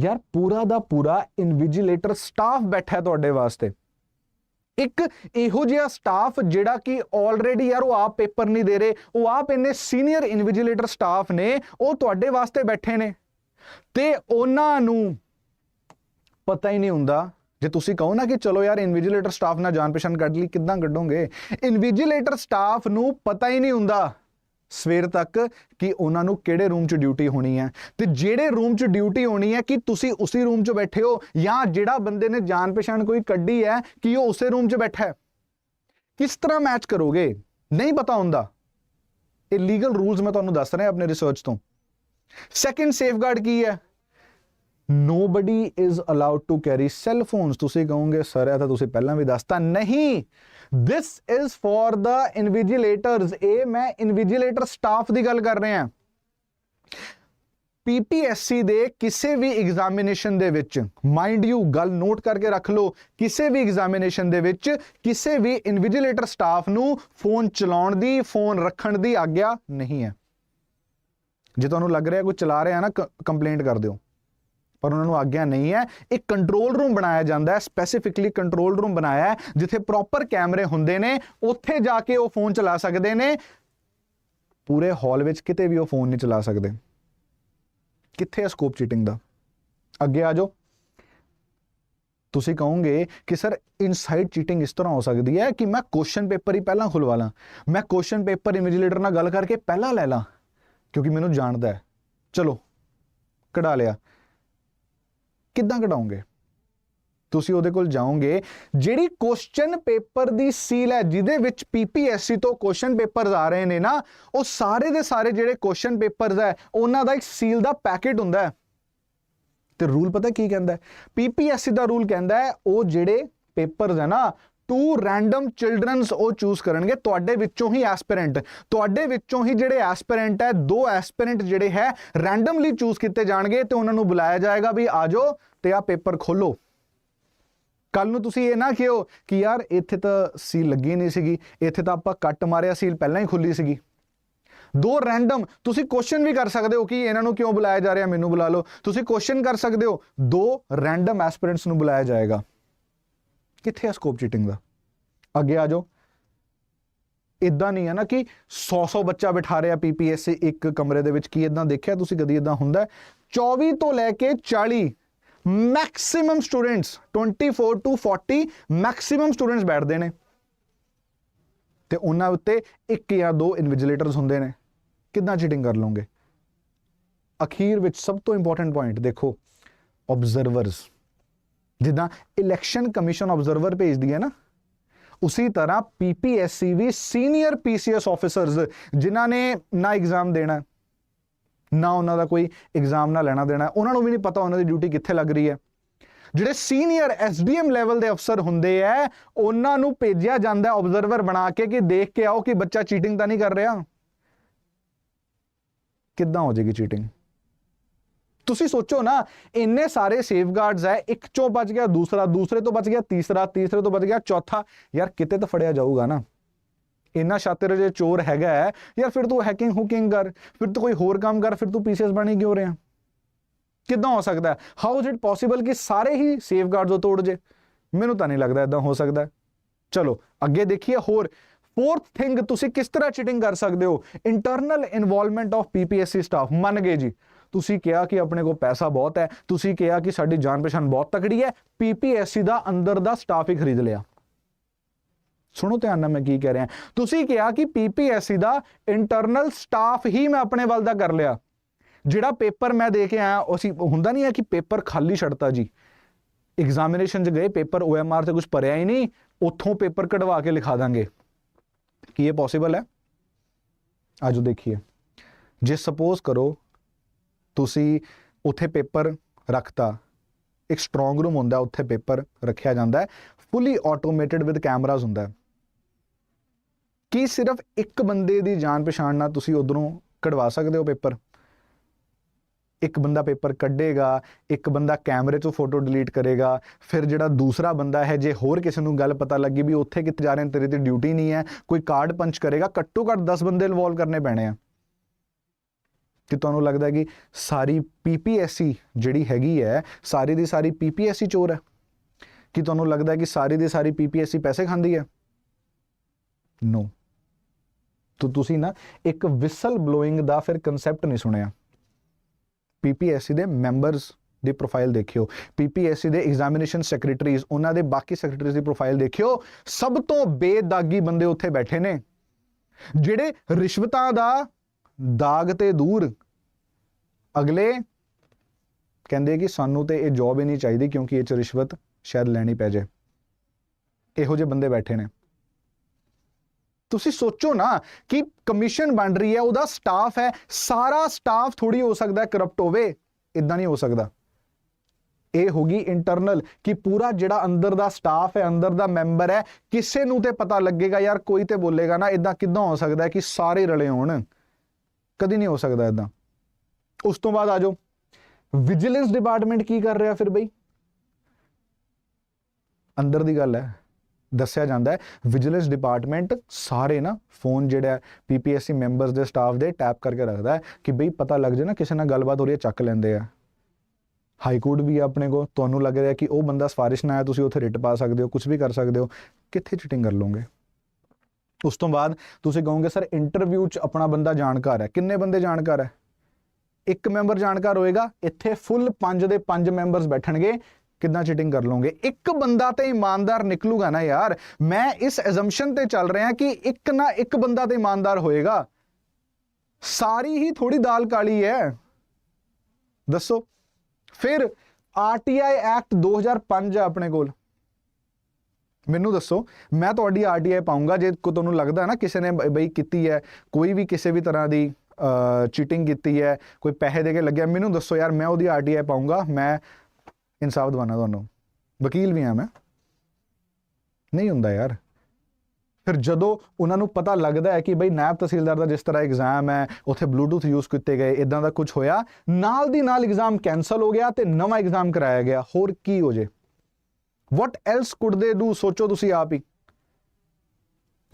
ਯਾਰ, ਪੂਰਾ ਦਾ ਪੂਰਾ ਇਨਵਿਜੀਲੇਟਰ ਸਟਾਫ ਬੈਠਾ ਤੁਹਾਡੇ ਵਾਸਤੇ। ਇੱਕ ਇਹੋ ਜਿਹਾ ਸਟਾਫ ਜਿਹੜਾ ਕਿ ਆਲਰੇਡੀ ਯਾਰ ਉਹ ਆਪ ਪੇਪਰ ਨਹੀਂ ਦੇ ਰਹੇ। ਉਹ ਆਪ ਇੰਨੇ ਸੀਨੀਅਰ ਇਨਵਿਜੀਲੇਟਰ ਸਟਾਫ ਨੇ। ਉਹ ਤੁਹਾਡੇ ਵਾਸਤੇ ਬੈਠੇ ਨੇ। ਤੇ ਉਹਨਾਂ ਨੂੰ ਪਤਾ ਹੀ ਨਹੀਂ ਹੁੰਦਾ ਜੇ ਤੁਸੀਂ ਕਹੋ ਨਾ ਕਿ ਚਲੋ ਯਾਰ ਇਨਵਿਜੀਲੇਟਰ ਸਟਾਫ ਨਾਲ ਜਾਣ ਪਛਾਣ ਕੱਢ ਲਈ ਕਿੱਦਾਂ ਕੱਢੋਗੇ? ਇਨਵਿਜੀਲੇਟਰ ਸਟਾਫ ਨੂੰ ਪਤਾ ਹੀ ਨਹੀਂ ਹੁੰਦਾ ਸਵੇਰ ਤੱਕ ਕਿ ਉਹਨਾਂ ਨੂੰ ਕਿਹੜੇ ਰੂਮ 'ਚ ਡਿਊਟੀ ਹੋਣੀ ਹੈ। ਤੇ ਜਿਹੜੇ ਰੂਮ 'ਚ ਡਿਊਟੀ ਹੋਣੀ ਹੈ ਕਿ ਤੁਸੀਂ ਉਸੇ ਰੂਮ 'ਚ ਬੈਠੇ ਹੋ ਜਾਂ ਜਿਹੜਾ ਬੰਦੇ ਨੇ ਜਾਣ ਪਛਾਣ ਕੋਈ ਕੱਢੀ ਹੈ ਕਿ ਉਹ ਉਸੇ ਰੂਮ 'ਚ ਬੈਠਾ ਹੈ। ਕਿਸ ਤਰ੍ਹਾਂ ਮੈਚ ਕਰੋਗੇ? ਨਹੀਂ ਪਤਾ ਹੁੰਦਾ। ਇਹ ਲੀਗਲ ਰੂਲਸ ਮੈਂ ਤੁਹਾਨੂੰ ਦੱਸ ਰਿਹਾ ਆਪਣੇ ਰਿਸਰਚ ਤੋਂ। ਸੈਕੰਡ ਸੇਫਗਾਰਡ ਕੀ ਹੈ? Nobody is allowed to carry cell phones. ਤੁਸੀਂ ਕਹੋਗੇ, ਸਰ, ਇਹ ਤਾਂ ਤੁਸੀਂ ਪਹਿਲਾਂ ਵੀ ਦੱਸਤਾ ਨਹੀਂ। This is for the invigilators. ਇਹ ਮੈਂ ਇਨਵਿਜੀਲੇਟਰ ਸਟਾਫ ਦੀ ਗੱਲ ਕਰ ਰਿਹਾ। ਪੀਪੀਐਸਸੀ ਦੇ ਕਿਸੇ ਵੀ ਐਗਜ਼ਾਮੀਨੇਸ਼ਨ ਦੇ ਵਿੱਚ ਮਾਈਂਡ ਯੂ ਗੱਲ ਨੋਟ ਕਰਕੇ ਰੱਖ ਲਓ, ਕਿਸੇ ਵੀ ਐਗਜ਼ਾਮੀਨੇਸ਼ਨ ਦੇ ਵਿੱਚ ਕਿਸੇ ਵੀ ਇਨਵਿਜੀਲੇਟਰ ਸਟਾਫ ਨੂੰ ਫੋਨ ਚਲਾਉਣ ਦੀ ਫੋਨ ਰੱਖਣ ਦੀ ਆਗਿਆ ਨਹੀਂ ਹੈ। ਜੇ ਤੁਹਾਨੂੰ ਲੱਗ ਰਿਹਾ ਕੋਈ ਚਲਾ ਰਿਹਾ ਨਾ ਕੰਪਲੇਂਟ ਕਰ ਦਿਓ। ਪਰ ਉਹਨਾਂ ਨੂੰ ਆਗਿਆ ਨਹੀਂ ਹੈ। ਇੱਕ ਕੰਟਰੋਲ ਰੂਮ ਬਣਾਇਆ ਜਾਂਦਾ ਹੈ ਸਪੈਸੀਫਿਕਲੀ ਕੰਟਰੋਲ ਰੂਮ ਬਣਾਇਆ ਹੈ, ਜਿੱਥੇ ਪ੍ਰੋਪਰ ਕੈਮਰੇ ਹੁੰਦੇ ਨੇ, ਉੱਥੇ ਜਾ ਕੇ ਉਹ ਫੋਨ ਚਲਾ ਸਕਦੇ ਨੇ। ਪੂਰੇ ਹਾਲ ਵਿੱਚ ਕਿਤੇ ਵੀ ਉਹ ਫੋਨ ਨਹੀਂ ਚਲਾ ਸਕਦੇ। ਕਿੱਥੇ ਹੈ ਸਕੋਪ ਚੀਟਿੰਗ ਦਾ? ਅੱਗੇ ਆ ਜਾਓ। ਤੁਸੀਂ ਕਹੋਗੇ ਕਿ ਸਰ ਇਨਸਾਈਡ ਚੀਟਿੰਗ ਇਸ ਤਰ੍ਹਾਂ ਹੋ ਸਕਦੀ ਹੈ ਕਿ ਮੈਂ ਕੁਐਸਚਨ ਪੇਪਰ ਹੀ ਪਹਿਲਾਂ ਖੁਲਵਾ ਲਾਂ। ਮੈਂ ਕੁਐਸਚਨ ਪੇਪਰ ਇਨਵਿਜੀਲੇਟਰ ਨਾਲ ਗੱਲ ਕਰਕੇ ਪਹਿਲਾਂ ਲੈ ਲਾਂ। ਕਿਉਂਕਿ ਮੈਨੂੰ ਜਾਣਦਾ ਹੈ। ਚਲੋ, ਕਢਾ ਲਿਆ। ਕਿੱਦਾਂ ਕਢਾਉਂਗੇ ਤੁਸੀਂ ਉਹਦੇ ਕੋਲ ਜਾਓਗੇ, ਜਿਹੜੀ ਕੁਐਸਚਨ ਪੇਪਰ ਦੀ ਸੀਲ ਹੈ, ਜਿਹਦੇ ਵਿੱਚ ਪੀਪੀਐਸਸੀ ਤੋਂ ਕੁਐਸਚਨ ਪੇਪਰਸ ਆ ਰਹੇ ਨੇ ਨਾ, ਉਹ ਸਾਰੇ ਦੇ ਸਾਰੇ ਜਿਹੜੇ ਕੁਐਸਚਨ ਪੇਪਰਸ ਹੈ, ਉਹਨਾਂ ਦਾ ਇੱਕ ਸੀਲ ਦਾ ਪੈਕੇਟ ਹੁੰਦਾ ਹੈ। ਤੇ ਰੂਲ ਪਤਾ ਕੀ ਕਹਿੰਦਾ ਹੈ? ਪੀਪੀਐਸਸੀ ਦਾ ਰੂਲ ਕਹਿੰਦਾ ਹੈ, ਉਹ ਜਿਹੜੇ ਪੇਪਰਸ ਹੈ ਨਾ ਟੂ ਰੈਂਡਮ ਚਿਲਡਰਨਸ ਉਹ ਚੂਜ਼ ਕਰਨਗੇ, ਤੁਹਾਡੇ ਵਿੱਚੋਂ ਹੀ ਐਸਪੀਰੈਂਟ ਤੁਹਾਡੇ ਵਿੱਚੋਂ ਹੀ ਜਿਹੜੇ ਐਸਪੀਰੈਂਟ ਹੈ, ਦੋ ਐਸਪੀਰੈਂਟ ਜਿਹੜੇ ਹੈ ਰੈਂਡਮਲੀ ਚੂਜ਼ ਕੀਤੇ ਜਾਣਗੇ ਤੇ ਉਹਨਾਂ ਨੂੰ ਬੁਲਾਇਆ ਜਾਏਗਾ ਵੀ ਆਜੋ ਤੇ ਆ ਪੇਪਰ ਖੋਲੋ ਕੱਲ ਨੂੰ ਤੁਸੀਂ ਇਹ ਨਾ ਕਿਹੋ ਕਿ ਯਾਰ ਇੱਥੇ ਤਾਂ ਸੀਲ ਲੱਗੀ ਨਹੀਂ ਸੀਗੀ, ਇੱਥੇ ਤਾਂ ਆਪਾਂ ਕੱਟ ਮਾਰਿਆ ਸੀਲ ਪਹਿਲਾਂ ਹੀ ਖੁੱਲੀ ਸੀਗੀ। ਦੋ ਰੈਂਡਮ ਤੁਸੀਂ ਕੁਐਸਚਨ ਵੀ ਕਰ ਸਕਦੇ ਹੋ ਕਿ ਇਹਨਾਂ ਨੂੰ ਕਿਉਂ ਬੁਲਾਇਆ ਜਾ ਰਿਹਾ, ਮੈਨੂੰ ਬੁਲਾ ਲਓ। ਤੁਸੀਂ ਕੁਐਸਚਨ ਕਰ ਸਕਦੇ ਹੋ, ਦੋ ਰੈਂਡਮ ਐਸਪੀਰੈਂਟਸ ਨੂੰ ਬੁਲਾਇਆ ਜਾਏਗਾ। ਕਿੱਥੇ ਆ ਸਕੋਪ ਚੀਟਿੰਗ ਦਾ? ਅੱਗੇ ਆ ਜਾਓ। ਇਦਾਂ ਨਹੀਂ ਹੈ ਨਾ ਕਿ 100-100 ਬੱਚਾ ਬਿਠਾ ਰਿਹਾ ਪੀਪੀਐਸਸੀ ਇੱਕ ਕਮਰੇ ਦੇ ਵਿੱਚ, ਕੀ ਇਦਾਂ ਦੇਖਿਆ ਤੁਸੀਂ? ਕਦੀ ਇਦਾਂ ਹੁੰਦਾ ਹੈ? 24 ਤੋਂ ਲੈ ਕੇ 40 maximum students 24 to 40 maximum students ਬੈਠਦੇ ਨੇ। ਤੇ ਉਹਨਾਂ ਉੱਤੇ ਇੱਕ ਜਾਂ ਦੋ ਇਨਵਿਜੀਲੇਟਰਸ ਹੁੰਦੇ ਨੇ। ਕਿੱਦਾਂ ਚੀਟਿੰਗ ਕਰ ਲਓਗੇ? ਅਖੀਰ ਵਿੱਚ ਸਭ ਤੋਂ ਇੰਪੋਰਟੈਂਟ ਪੁਆਇੰਟ ਦੇਖੋ ਆਬਜ਼ਰਵਰਸ ਜਿੱਦਾਂ ਇਲੈਕਸ਼ਨ ਕਮਿਸ਼ਨ ਆਬਜ਼ਰਵਰ ਭੇਜਦੀ ਹੈ ਨਾ, ਉਸੇ ਤਰ੍ਹਾਂ ਪੀਪੀਐਸਸੀ ਵੀ ਸੀਨੀਅਰ ਪੀਸੀਐਸ ਆਫੀਸਰਸ ਜਿਨ੍ਹਾਂ ਨੇ ਨਾ ਐਗਜ਼ਾਮ ਦੇਣਾ, ਨਾ ਉਹਨਾਂ ਦਾ ਕੋਈ ਐਗਜ਼ਾਮ ਨਾ ਲੈਣਾ ਦੇਣਾ, ਉਹਨਾਂ ਨੂੰ ਵੀ ਨਹੀਂ ਪਤਾ ਉਹਨਾਂ ਦੀ ਡਿਊਟੀ ਕਿੱਥੇ ਲੱਗ ਰਹੀ ਹੈ। ਜਿਹੜੇ ਸੀਨੀਅਰ ਐਸਡੀਐਮ ਲੈਵਲ ਦੇ ਅਫਸਰ ਹੁੰਦੇ ਆ, ਉਹਨਾਂ ਨੂੰ ਭੇਜਿਆ ਜਾਂਦਾ ਆਬਜ਼ਰਵਰ ਬਣਾ ਕੇ ਕਿ ਦੇਖ ਕੇ ਆਓ ਕਿ ਬੱਚਾ ਚੀਟਿੰਗ ਤਾਂ ਨਹੀਂ ਕਰ ਰਿਹਾ। ਕਿੱਦਾਂ ਹੋ ਜਾਏਗੀ ਚੀਟਿੰਗ ਤੁਸੀਂ ਸੋਚੋ ਨਾ, ਇੰਨੇ ਸਾਰੇ ਸੇਫਗਾਰਡਸ ਹੈ ਇੱਕ ਚੋਂ ਬਚ ਗਿਆ, ਦੂਸਰਾ, ਦੂਸਰੇ ਤੋਂ ਬਚ ਗਿਆ, ਤੀਸਰਾ, ਤੀਸਰੇ ਤੋਂ ਬਚ ਗਿਆ, ਚੌਥਾ। ਯਾਰ ਕਿਤੇ ਤਾਂ ਫੜਿਆ ਜਾਊਗਾ ਨਾ। ਇੰਨਾ ਸ਼ਾਤਰ ਜੇ ਚੋਰ ਹੈਗਾ ਯਾਰ ਫਿਰ ਤੂੰ ਹੈਕਿੰਗ ਹੁਕਿੰਗ ਕਰ, ਫਿਰ ਤੂੰ ਕੋਈ ਹੋਰ ਕੰਮ ਕਰ, ਫਿਰ ਤੂੰ ਪੀਸੀਐਸ ਬਣੀ ਕਿਉਂ ਰਿਹਾ? ਕਿੱਦਾਂ ਹੋ ਸਕਦਾ ਹੈ ਹਾਊ ਇਜ਼ ਇਟ ਪੋਸੀਬਲ ਕਿ ਸਾਰੇ ਹੀ ਸੇਫਗਾਰਡਸ ਉਹ ਤੋੜ ਜੇ? ਮੈਨੂੰ ਤਾਂ ਨਹੀਂ ਲੱਗਦਾ ਇਦਾਂ ਹੋ ਸਕਦਾ ਚਲੋ, ਅੱਗੇ ਦੇਖੀਏ ਹੋਰ। ਫੋਰਥ ਥਿੰਗ ਤੁਸੀਂ ਕਿਸ ਤਰ੍ਹਾਂ ਚੀਟਿੰਗ ਕਰ ਸਕਦੇ ਹੋ? Internal involvement of PPSC staff ਮੰਨ ਗਏ ਜੀ। ਤੁਸੀਂ ਕਿਹਾ ਕਿ ਆਪਣੇ ਕੋਲ ਪੈਸਾ ਬਹੁਤ ਹੈ, ਤੁਸੀਂ ਕਿਹਾ ਕਿ ਸਾਡੀ ਜਾਣ ਪਛਾਣ ਬਹੁਤ ਤਕੜੀ ਹੈ ਪੀਪੀਐਸਸੀ ਦਾ ਅੰਦਰ ਦਾ ਸਟਾਫ ਹੀ ਖਰੀਦ ਲਿਆ। ਸੁਣੋ ਧਿਆਨ ਨਾਲ ਮੈਂ ਕੀ ਕਹਿ ਰਿਹਾ। ਤੁਸੀਂ ਕਿਹਾ ਕਿ ਪੀਪੀਐਸਸੀ ਦਾ ਇੰਟਰਨਲ ਸਟਾਫ ਹੀ ਮੈਂ ਆਪਣੇ ਵੱਲ ਦਾ ਕਰ ਲਿਆ। ਜਿਹੜਾ ਪੇਪਰ ਮੈਂ ਦੇ ਕੇ ਆਇਆ, ਉਹ ਹੁੰਦਾ ਨਹੀਂ ਹੈ ਕਿ ਪੇਪਰ ਖਾਲੀ ਛੱਡਤਾ ਜੀ। ਐਗਜ਼ਾਮੀਨੇਸ਼ਨ 'ਚ ਗਏ, ਪੇਪਰ OMR ਤੇ ਕੁਝ ਭਰਿਆ ਹੀ ਨਹੀਂ, ਉੱਥੋਂ ਪੇਪਰ ਕਢਵਾ ਕੇ ਲਿਖਾ ਦਾਂਗੇ। ਕੀ ਇਹ ਪੋਸੀਬਲ ਹੈ? ਆਜੋ ਦੇਖੀਏ। ਜੇ ਸਪੋਜ਼ ਕਰੋ ਤੁਸੀਂ ਉੱਥੇ ਪੇਪਰ ਰੱਖਤਾ। ਇੱਕ ਸਟਰੋਂਗ ਰੂਮ ਹੁੰਦਾ, ਉੱਥੇ ਪੇਪਰ ਰੱਖਿਆ ਜਾਂਦਾ ਹੈ। ਫੁੱਲੀ ਆਟੋਮੇਟਿਡ ਵਿਦ ਕੈਮਰਾਜ਼ ਹੁੰਦਾ ਕੀ ਸਿਰਫ ਇੱਕ ਬੰਦੇ ਦੀ ਜਾਣ ਪਛਾਣ ਨਾਲ ਤੁਸੀਂ ਉਧਰੋਂ ਕਢਵਾ ਸਕਦੇ ਹੋ ਪੇਪਰ? ਇੱਕ ਬੰਦਾ ਪੇਪਰ ਕੱਢੇਗਾ, ਇੱਕ ਬੰਦਾ ਕੈਮਰੇ ਤੋਂ ਫੋਟੋ ਡਿਲੀਟ ਕਰੇਗਾ, ਫਿਰ ਜਿਹੜਾ ਦੂਸਰਾ ਬੰਦਾ ਹੈ, ਜੇ ਹੋਰ ਕਿਸੇ ਨੂੰ ਗੱਲ ਪਤਾ ਲੱਗੀ ਵੀ ਉੱਥੇ ਕਿੱਥੇ ਜਾ ਰਹੇ ਨੇ, ਤੇਰੀ ਤੇ ਡਿਊਟੀ ਨਹੀਂ ਹੈ, ਕੋਈ ਕਾਰਡ ਪੰਚ ਕਰੇਗਾ, ਘੱਟੋ ਘੱਟ 10 ਬੰਦੇ ਇਨਵੋਲਵ ਕਰਨੇ ਪੈਣੇ ਆ। ਕਿ ਤੁਹਾਨੂੰ ਲੱਗਦਾ ਕਿ ਸਾਰੀ ਪੀਪੀਐਸਸੀ ਜਿਹੜੀ ਹੈਗੀ ਹੈ, ਸਾਰੀ ਦੀ ਸਾਰੀ ਪੀਪੀਐਸਸੀ ਚੋਰ ਹੈ? ਕਿ ਤੁਹਾਨੂੰ ਲੱਗਦਾ ਕਿ ਸਾਰੀ ਦੀ ਸਾਰੀ ਪੀਪੀਐਸਸੀ ਪੈਸੇ ਖਾਂਦੀ ਹੈ? ਨੋ ਤੋ ਤੁਸੀਂ ਨਾ ਇੱਕ ਵਿਸਲ ਬਲੋਇੰਗ ਦਾ ਫਿਰ ਕਨਸੈਪਟ ਨਹੀਂ ਸੁਣਿਆ। ਪੀਪੀਐਸਸੀ ਦੇ ਮੈਂਬਰਸ ਦੀ ਪ੍ਰੋਫਾਈਲ ਦੇਖਿਓ। ਪੀਪੀਐਸਸੀ ਦੇ ਐਗਜ਼ਾਮੀਨੇਸ਼ਨ ਸੈਕਟਰੀਜ਼ ਉਹਨਾਂ ਦੇ ਬਾਕੀ ਸੈਕਟਰੀਜ਼ ਦੀ ਪ੍ਰੋਫਾਈਲ ਦੇਖਿਓ। ਸਭ ਤੋਂ ਬੇਦਾਗੀ ਬੰਦੇ ਉੱਥੇ ਬੈਠੇ ਨੇ। ਜਿਹੜੇ ਰਿਸ਼ਵਤਾਂ ਦਾ ਦਾਗ ਤੇ ਦੂਰ। ਅਗਲੇ ਕਹਿੰਦੇ ਕਿ ਸਾਨੂੰ ਤੇ ਇਹ ਜੌਬ ਹੀ ਨਹੀਂ ਚਾਹੀਦੀ ਕਿਉਂਕਿ ਇਹ ਚ ਰਿਸ਼ਵਤ ਸ਼ਾਇਦ ਲੈਣੀ ਪੈ ਜਾਏ ਇਹੋ ਜਿਹੇ ਬੰਦੇ ਬੈਠੇ ਨੇ। ਤੁਸੀਂ ਸੋਚੋ ਨਾ ਕਿ ਕਮਿਸ਼ਨ ਬਣ ਰਹੀ ਹੈ, ਉਹਦਾ ਸਟਾਫ ਹੈ, ਸਾਰਾ ਸਟਾਫ ਥੋੜੀ ਹੋ ਸਕਦਾ ਹੈ ਕਰਪਟ ਹੋਵੇ ਇਦਾਂ ਨਹੀਂ ਹੋ ਸਕਦਾ। ਇਹ ਹੋਗੀ ਇੰਟਰਨਲ ਕਿ ਪੂਰਾ ਜਿਹੜਾ ਅੰਦਰ ਦਾ ਸਟਾਫ ਹੈ, ਅੰਦਰ ਦਾ ਮੈਂਬਰ ਹੈ, ਕਿਸੇ ਨੂੰ ਤੇ ਪਤਾ ਲੱਗੇਗਾ, ਯਾਰ ਕੋਈ ਤੇ ਬੋਲੇਗਾ ਨਾ ਇਦਾਂ ਕਿੱਦਾਂ ਹੋ ਸਕਦਾ ਕਿ ਸਾਰੇ ਰਲੇ ਹੋਣ। ਕਦੀ ਨਹੀਂ ਹੋ ਸਕਦਾ ਇਦਾਂ ਉਸ ਤੋਂ ਬਾਅਦ ਆ ਜਾਓ। ਵਿਜੀਲੈਂਸ ਡਿਪਾਰਟਮੈਂਟ ਕੀ ਕਰ ਰਿਹਾ ਫਿਰ ਬਈ? ਅੰਦਰ ਦੀ ਗੱਲ ਹੈ, ਦੱਸਿਆ ਜਾਂਦਾ ਹੈ ਵਿਜੀਲੈਂਸ ਡਿਪਾਰਟਮੈਂਟ ਸਾਰੇ ਨਾ ਫੋਨ ਜਿਹੜਾ ਪੀਪੀਐਸਸੀ ਮੈਂਬਰਸ ਦੇ ਸਟਾਫ ਦੇ ਟੈਪ ਕਰਕੇ ਰੱਖਦਾ ਹੈ ਕਿ ਬਈ ਪਤਾ ਲੱਗ ਜੇ ਨਾ ਕਿਸੇ ਨਾਲ ਗੱਲਬਾਤ ਹੋ ਰਹੀ ਹੈ, ਚੱਕ ਲੈਂਦੇ ਆ। ਹਾਈ ਕੋਰਟ ਵੀ ਹੈ ਆਪਣੇ ਕੋ ਤੁਹਾਨੂੰ ਲੱਗ ਰਿਹਾ ਕਿ ਉਹ ਬੰਦਾ ਸਫਾਰਿਸ਼ ਨਾ ਆਇਆ, ਤੁਸੀਂ ਉੱਥੇ ਰਿਟ ਪਾ ਸਕਦੇ ਹੋ ਕੁਝ ਵੀ ਕਰ ਸਕਦੇ ਹੋ। ਕਿੱਥੇ ਚੀਟਿੰਗ ਕਰ ਲਓਗੇ? ਉਸ ਤੋਂ ਬਾਅਦ ਤੁਸੀਂ ਕਹੋਗੇ, ਸਰ ਇੰਟਰਵਿਊ 'ਚ ਆਪਣਾ ਬੰਦਾ ਜਾਣਕਾਰ ਹੈ। ਕਿੰਨੇ ਬੰਦੇ ਜਾਣਕਾਰ ਹੈ? ਇੱਕ ਮੈਂਬਰ ਜਾਣਕਾਰ ਹੋਏਗਾ, ਇੱਥੇ ਫੁੱਲ ਪੰਜ ਦੇ ਪੰਜ ਮੈਂਬਰਸ ਬੈਠਣਗੇ। ਕਿੰਨਾ ਚੀਟਿੰਗ ਕਰ ਲਓਗੇ? ਇੱਕ ਬੰਦਾ ਤੇ ਇਮਾਨਦਾਰ ਨਿਕਲੂਗਾ ਨਾ ਯਾਰ। ਮੈਂ ਇਸ ਐਜ਼ੰਪਸ਼ਨ ਤੇ ਚੱਲ ਰਿਹਾ ਕਿ ਇੱਕ ਨਾ ਇੱਕ ਬੰਦਾ ਤੇ ਇਮਾਨਦਾਰ ਹੋਏਗਾ। ਸਾਰੀ ਹੀ ਥੋੜੀ ਦਾਲ ਕਾਲੀ ਹੈ। ਦੱਸੋ। ਫਿਰ ਆਰਟੀਆਈ ਐਕਟ 2005 ਹੈ ਆਪਣੇ ਕੋਲ। ਮੈਨੂੰ ਦੱਸੋ, ਮੈਂ ਤੁਹਾਡੀ ਆਰਟੀਆਈ ਪਾਉਂਗਾ ਜੇ ਕੋ ਤੁਹਾਨੂੰ ਲੱਗਦਾ ਹੈ ਨਾ ਕਿਸੇ ਨੇ ਬ- ਬਈ ਕੀਤੀ ਹੈ, ਕੋਈ ਵੀ ਕਿਸੇ ਵੀ ਤਰ੍ਹਾਂ ਦੀ ਚੀਟਿੰਗ ਕੀਤੀ ਹੈ, ਕੋਈ ਪੈਸੇ ਦੇ ਕੇ ਲੱਗਿਆ, ਮੈਨੂੰ ਦੱਸੋ ਯਾਰ, ਮੈਂ ਉਹਦੀ ਆਰਟੀਆਈ ਪਾਉਂਗਾ ਮੈਂ ਇਨਸਾਫ ਦਵਾਨਾ ਤੁਹਾਨੂੰ। ਵਕੀਲ ਵੀ ਆ ਮੈਂ। ਨਹੀਂ ਹੁੰਦਾ ਯਾਰ। ਫਿਰ ਜਦੋਂ ਉਹਨਾਂ ਨੂੰ ਪਤਾ ਲੱਗਦਾ ਹੈ ਕਿ ਬਈ ਨਾਇਬ ਤਹਿਸੀਲਦਾਰ ਦਾ ਜਿਸ ਤਰ੍ਹਾਂ ਐਗਜ਼ਾਮ ਹੈ, ਉੱਥੇ ਬਲੂਟੁੱਥ ਯੂਜ਼ ਕੀਤੇ ਗਏ ਇਦਾਂ ਦਾ ਕੁਝ ਹੋਇਆ, ਨਾਲ ਦੀ ਨਾਲ ਐਗਜ਼ਾਮ ਕੈਨਸਲ ਹੋ ਗਿਆ ਤੇ ਨਵਾਂ ਐਗਜ਼ਾਮ ਕਰਾਇਆ ਗਿਆ, ਹੋਰ ਕੀ ਹੋ ਜੇ? What else could they do ਸੋਚੋ ਤੁਸੀਂ ਆਪ ਹੀ।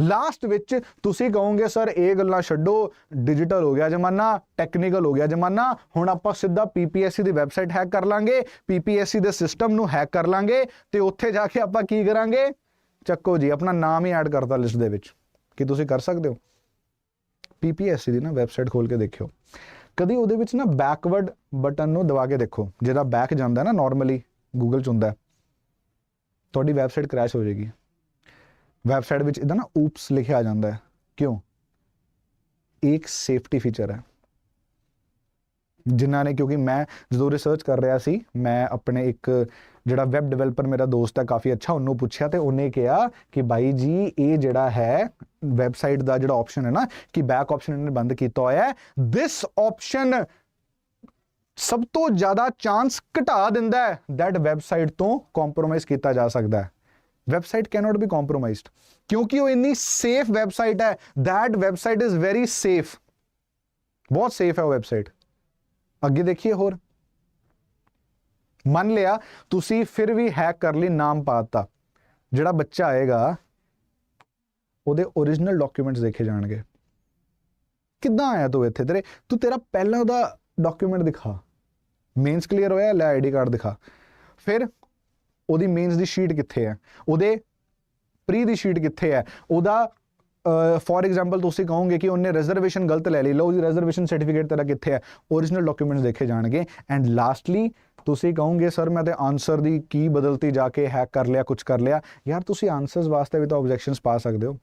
ਲਾਸਟ ਵਿੱਚ ਤੁਸੀਂ ਕਹੋਗੇ, ਸਰ, ਇਹ ਗੱਲਾਂ ਛੱਡੋ। ਡਿਜੀਟਲ ਹੋ ਗਿਆ ਜ਼ਮਾਨਾ ਟੈਕਨੀਕਲ ਹੋ ਗਿਆ ਜ਼ਮਾਨਾ। ਹੁਣ ਆਪਾਂ ਸਿੱਧਾ ਪੀਪੀਐਸਸੀ ਦੀ ਵੈਬਸਾਈਟ ਹੈਕ ਕਰ ਲਾਂਗੇ। ਪੀਪੀਐਸਸੀ ਦੇ ਸਿਸਟਮ ਨੂੰ ਹੈਕ ਕਰ ਲਾਂਗੇ ਤੇ ਉੱਥੇ ਜਾ ਕੇ ਆਪਾਂ ਕੀ ਕਰਾਂਗੇ? ਚੱਕੋ ਜੀ, ਆਪਣਾ ਨਾਮ ਹੀ ਐਡ ਕਰਤਾ ਲਿਸਟ ਦੇ ਵਿੱਚ। ਕੀ ਤੁਸੀਂ ਕਰ ਸਕਦੇ ਹੋ? ਪੀਪੀਐਸਸੀ ਦੀ ਨਾ ਵੈਬਸਾਈਟ ਖੋਲ ਕੇ ਦੇਖਿਓ। ਕਦੀ ਉਹਦੇ ਵਿੱਚ ਨਾ ਬੈਕਵਰਡ ਬਟਨ ਨੂੰ ਦਬਾ ਕੇ ਦੇਖੋ। ਜਿਹਦਾ ਬੈਕ ਜਾਂਦਾ ਨਾ ਨਾਰਮਲੀ ਗੂਗਲ ਚ ਹੁੰਦਾ। ਤੁਹਾਡੀ ਵੈਬਸਾਈਟ ਕ੍ਰੈਸ਼ ਹੋ ਜਾਏਗੀ। ਵੈਬਸਾਈਟ ਵਿੱਚ ਇਹਦਾ ਨਾ ਊਪਸ ਲਿਖਿਆ ਆ ਜਾਂਦਾ ਹੈ। ਕਿਉਂ? ਇਹ ਇੱਕ ਸੇਫਟੀ ਫੀਚਰ ਹੈ। ਜਿਨ੍ਹਾਂ ਨੇ ਕਿਉਂਕਿ ਮੈਂ ਜਦੋਂ ਰਿਸਰਚ ਕਰ ਰਿਹਾ ਸੀ, ਮੈਂ ਆਪਣੇ ਇੱਕ ਜਿਹੜਾ ਵੈਬ ਡਿਵੈਲਪਰ ਮੇਰਾ ਦੋਸਤ ਹੈ, ਕਾਫੀ ਅੱਛਾ, ਉਹਨੂੰ ਪੁੱਛਿਆ ਤੇ ਉਹਨੇ ਕਿਹਾ ਕਿ ਬਾਈ ਜੀ, ਇਹ ਜਿਹੜਾ ਹੈ ਵੈਬਸਾਈਟ ਦਾ ਜਿਹੜਾ ਆਪਸ਼ਨ ਹੈ ਨਾ, ਕਿ ਬੈਕ ਆਪਸ਼ਨ ਇਹਨੇ ਬੰਦ ਕੀਤਾ ਹੋਇਆ ਹੈ। ਦਿਸ ਆਪਸ਼ਨ ਸਭ ਤੋਂ ਜ਼ਿਆਦਾ ਚਾਂਸ ਘਟਾ ਦਿੰਦਾ ਹੈ ਦੈਟ ਵੈਬਸਾਈਟ ਤੋਂ ਕੰਪਰੋਮਾਈਜ਼ ਕੀਤਾ ਜਾ ਸਕਦਾ ਹੈ। ਵੈਬਸਾਈਟ ਕੈਨੋਟ ਬੀ ਕੰਪਰੋਮਾਈਜ਼ਡ ਕਿਉਂਕਿ ਉਹ ਇੰਨੀ ਸੇਫ ਵੈਬਸਾਈਟ ਹੈ that website is very safe ਬਹੁਤ ਸੇਫ ਹੈ ਉਹ ਵੈਬਸਾਈਟ ਅੱਗੇ ਦੇਖੀਏ ਹੋਰ। ਮੰਨ ਲਿਆ ਤੁਸੀਂ ਫਿਰ ਵੀ ਹੈਕ ਕਰ ਲਈ, ਨਾਮ ਪਾਤਾ ਜਿਹੜਾ ਬੱਚਾ ਆਏਗਾ, ਉਹਦੇ origignal ਡਾਕੂਮੈਂਟਸ ਦੇਖੇ ਜਾਣਗੇ। ਕਿੱਦਾਂ ਆਇਆ ਤੂੰ ਇੱਥੇ ਤੇਰੇ? ਤੂੰ ਤੇਰਾ ਪਹਿਲਾਂ ਦਾ ਡਾਕੂਮੈਂਟ ਦਿਖਾ। ਮੇਨਸ ਕਲੀਅਰ ਹੋਇਆ, ਲੈ ਆਈਡੀ ਕਾਰਡ ਦਿਖਾ। ਫਿਰ ਉਹਦੀ ਮੇਨਸ ਦੀ ਸ਼ੀਟ ਕਿੱਥੇ ਹੈ? ਉਹਦੇ ਪ੍ਰੀ ਦੀ ਸ਼ੀਟ ਕਿੱਥੇ ਹੈ? ਉਹਦਾ ਫੋਰ ਐਗਜ਼ਾਮਪਲ ਤੁਸੀਂ ਕਹੋਗੇ ਕਿ ਉਹਨੇ ਰਿਜ਼ਰਵੇਸ਼ਨ ਗਲਤ ਲੈ ਲਈ। ਲਓ ਉਹਦੀ ਰਿਜ਼ਰਵੇਸ਼ਨ ਸਰਟੀਫਿਕੇਟ ਤੇਰਾ ਕਿੱਥੇ ਹੈ? Origignal ਡਾਕੂਮੈਂਟਸ ਦੇਖੇ ਜਾਣਗੇ। ਐਂਡ ਲਾਸਟਲੀ ਤੁਸੀਂ ਕਹੋਗੇ ਸਰ ਮੈਂ ਤੇ ਆਨਸਰ ਦੀ ਕੀ ਬਦਲਤੀ ਜਾ ਕੇ ਹੈਕ ਕਰ ਲਿਆ ਕੁਝ ਕਰ ਲਿਆ। ਯਾਰ, ਤੁਸੀਂ ਆਨਸਰਸ ਵਾਸਤੇ ਵੀ ਤਾਂ ਆਬਜੈਕਸ਼ਨਸ ਪਾ ਸਕਦੇ ਹੋ।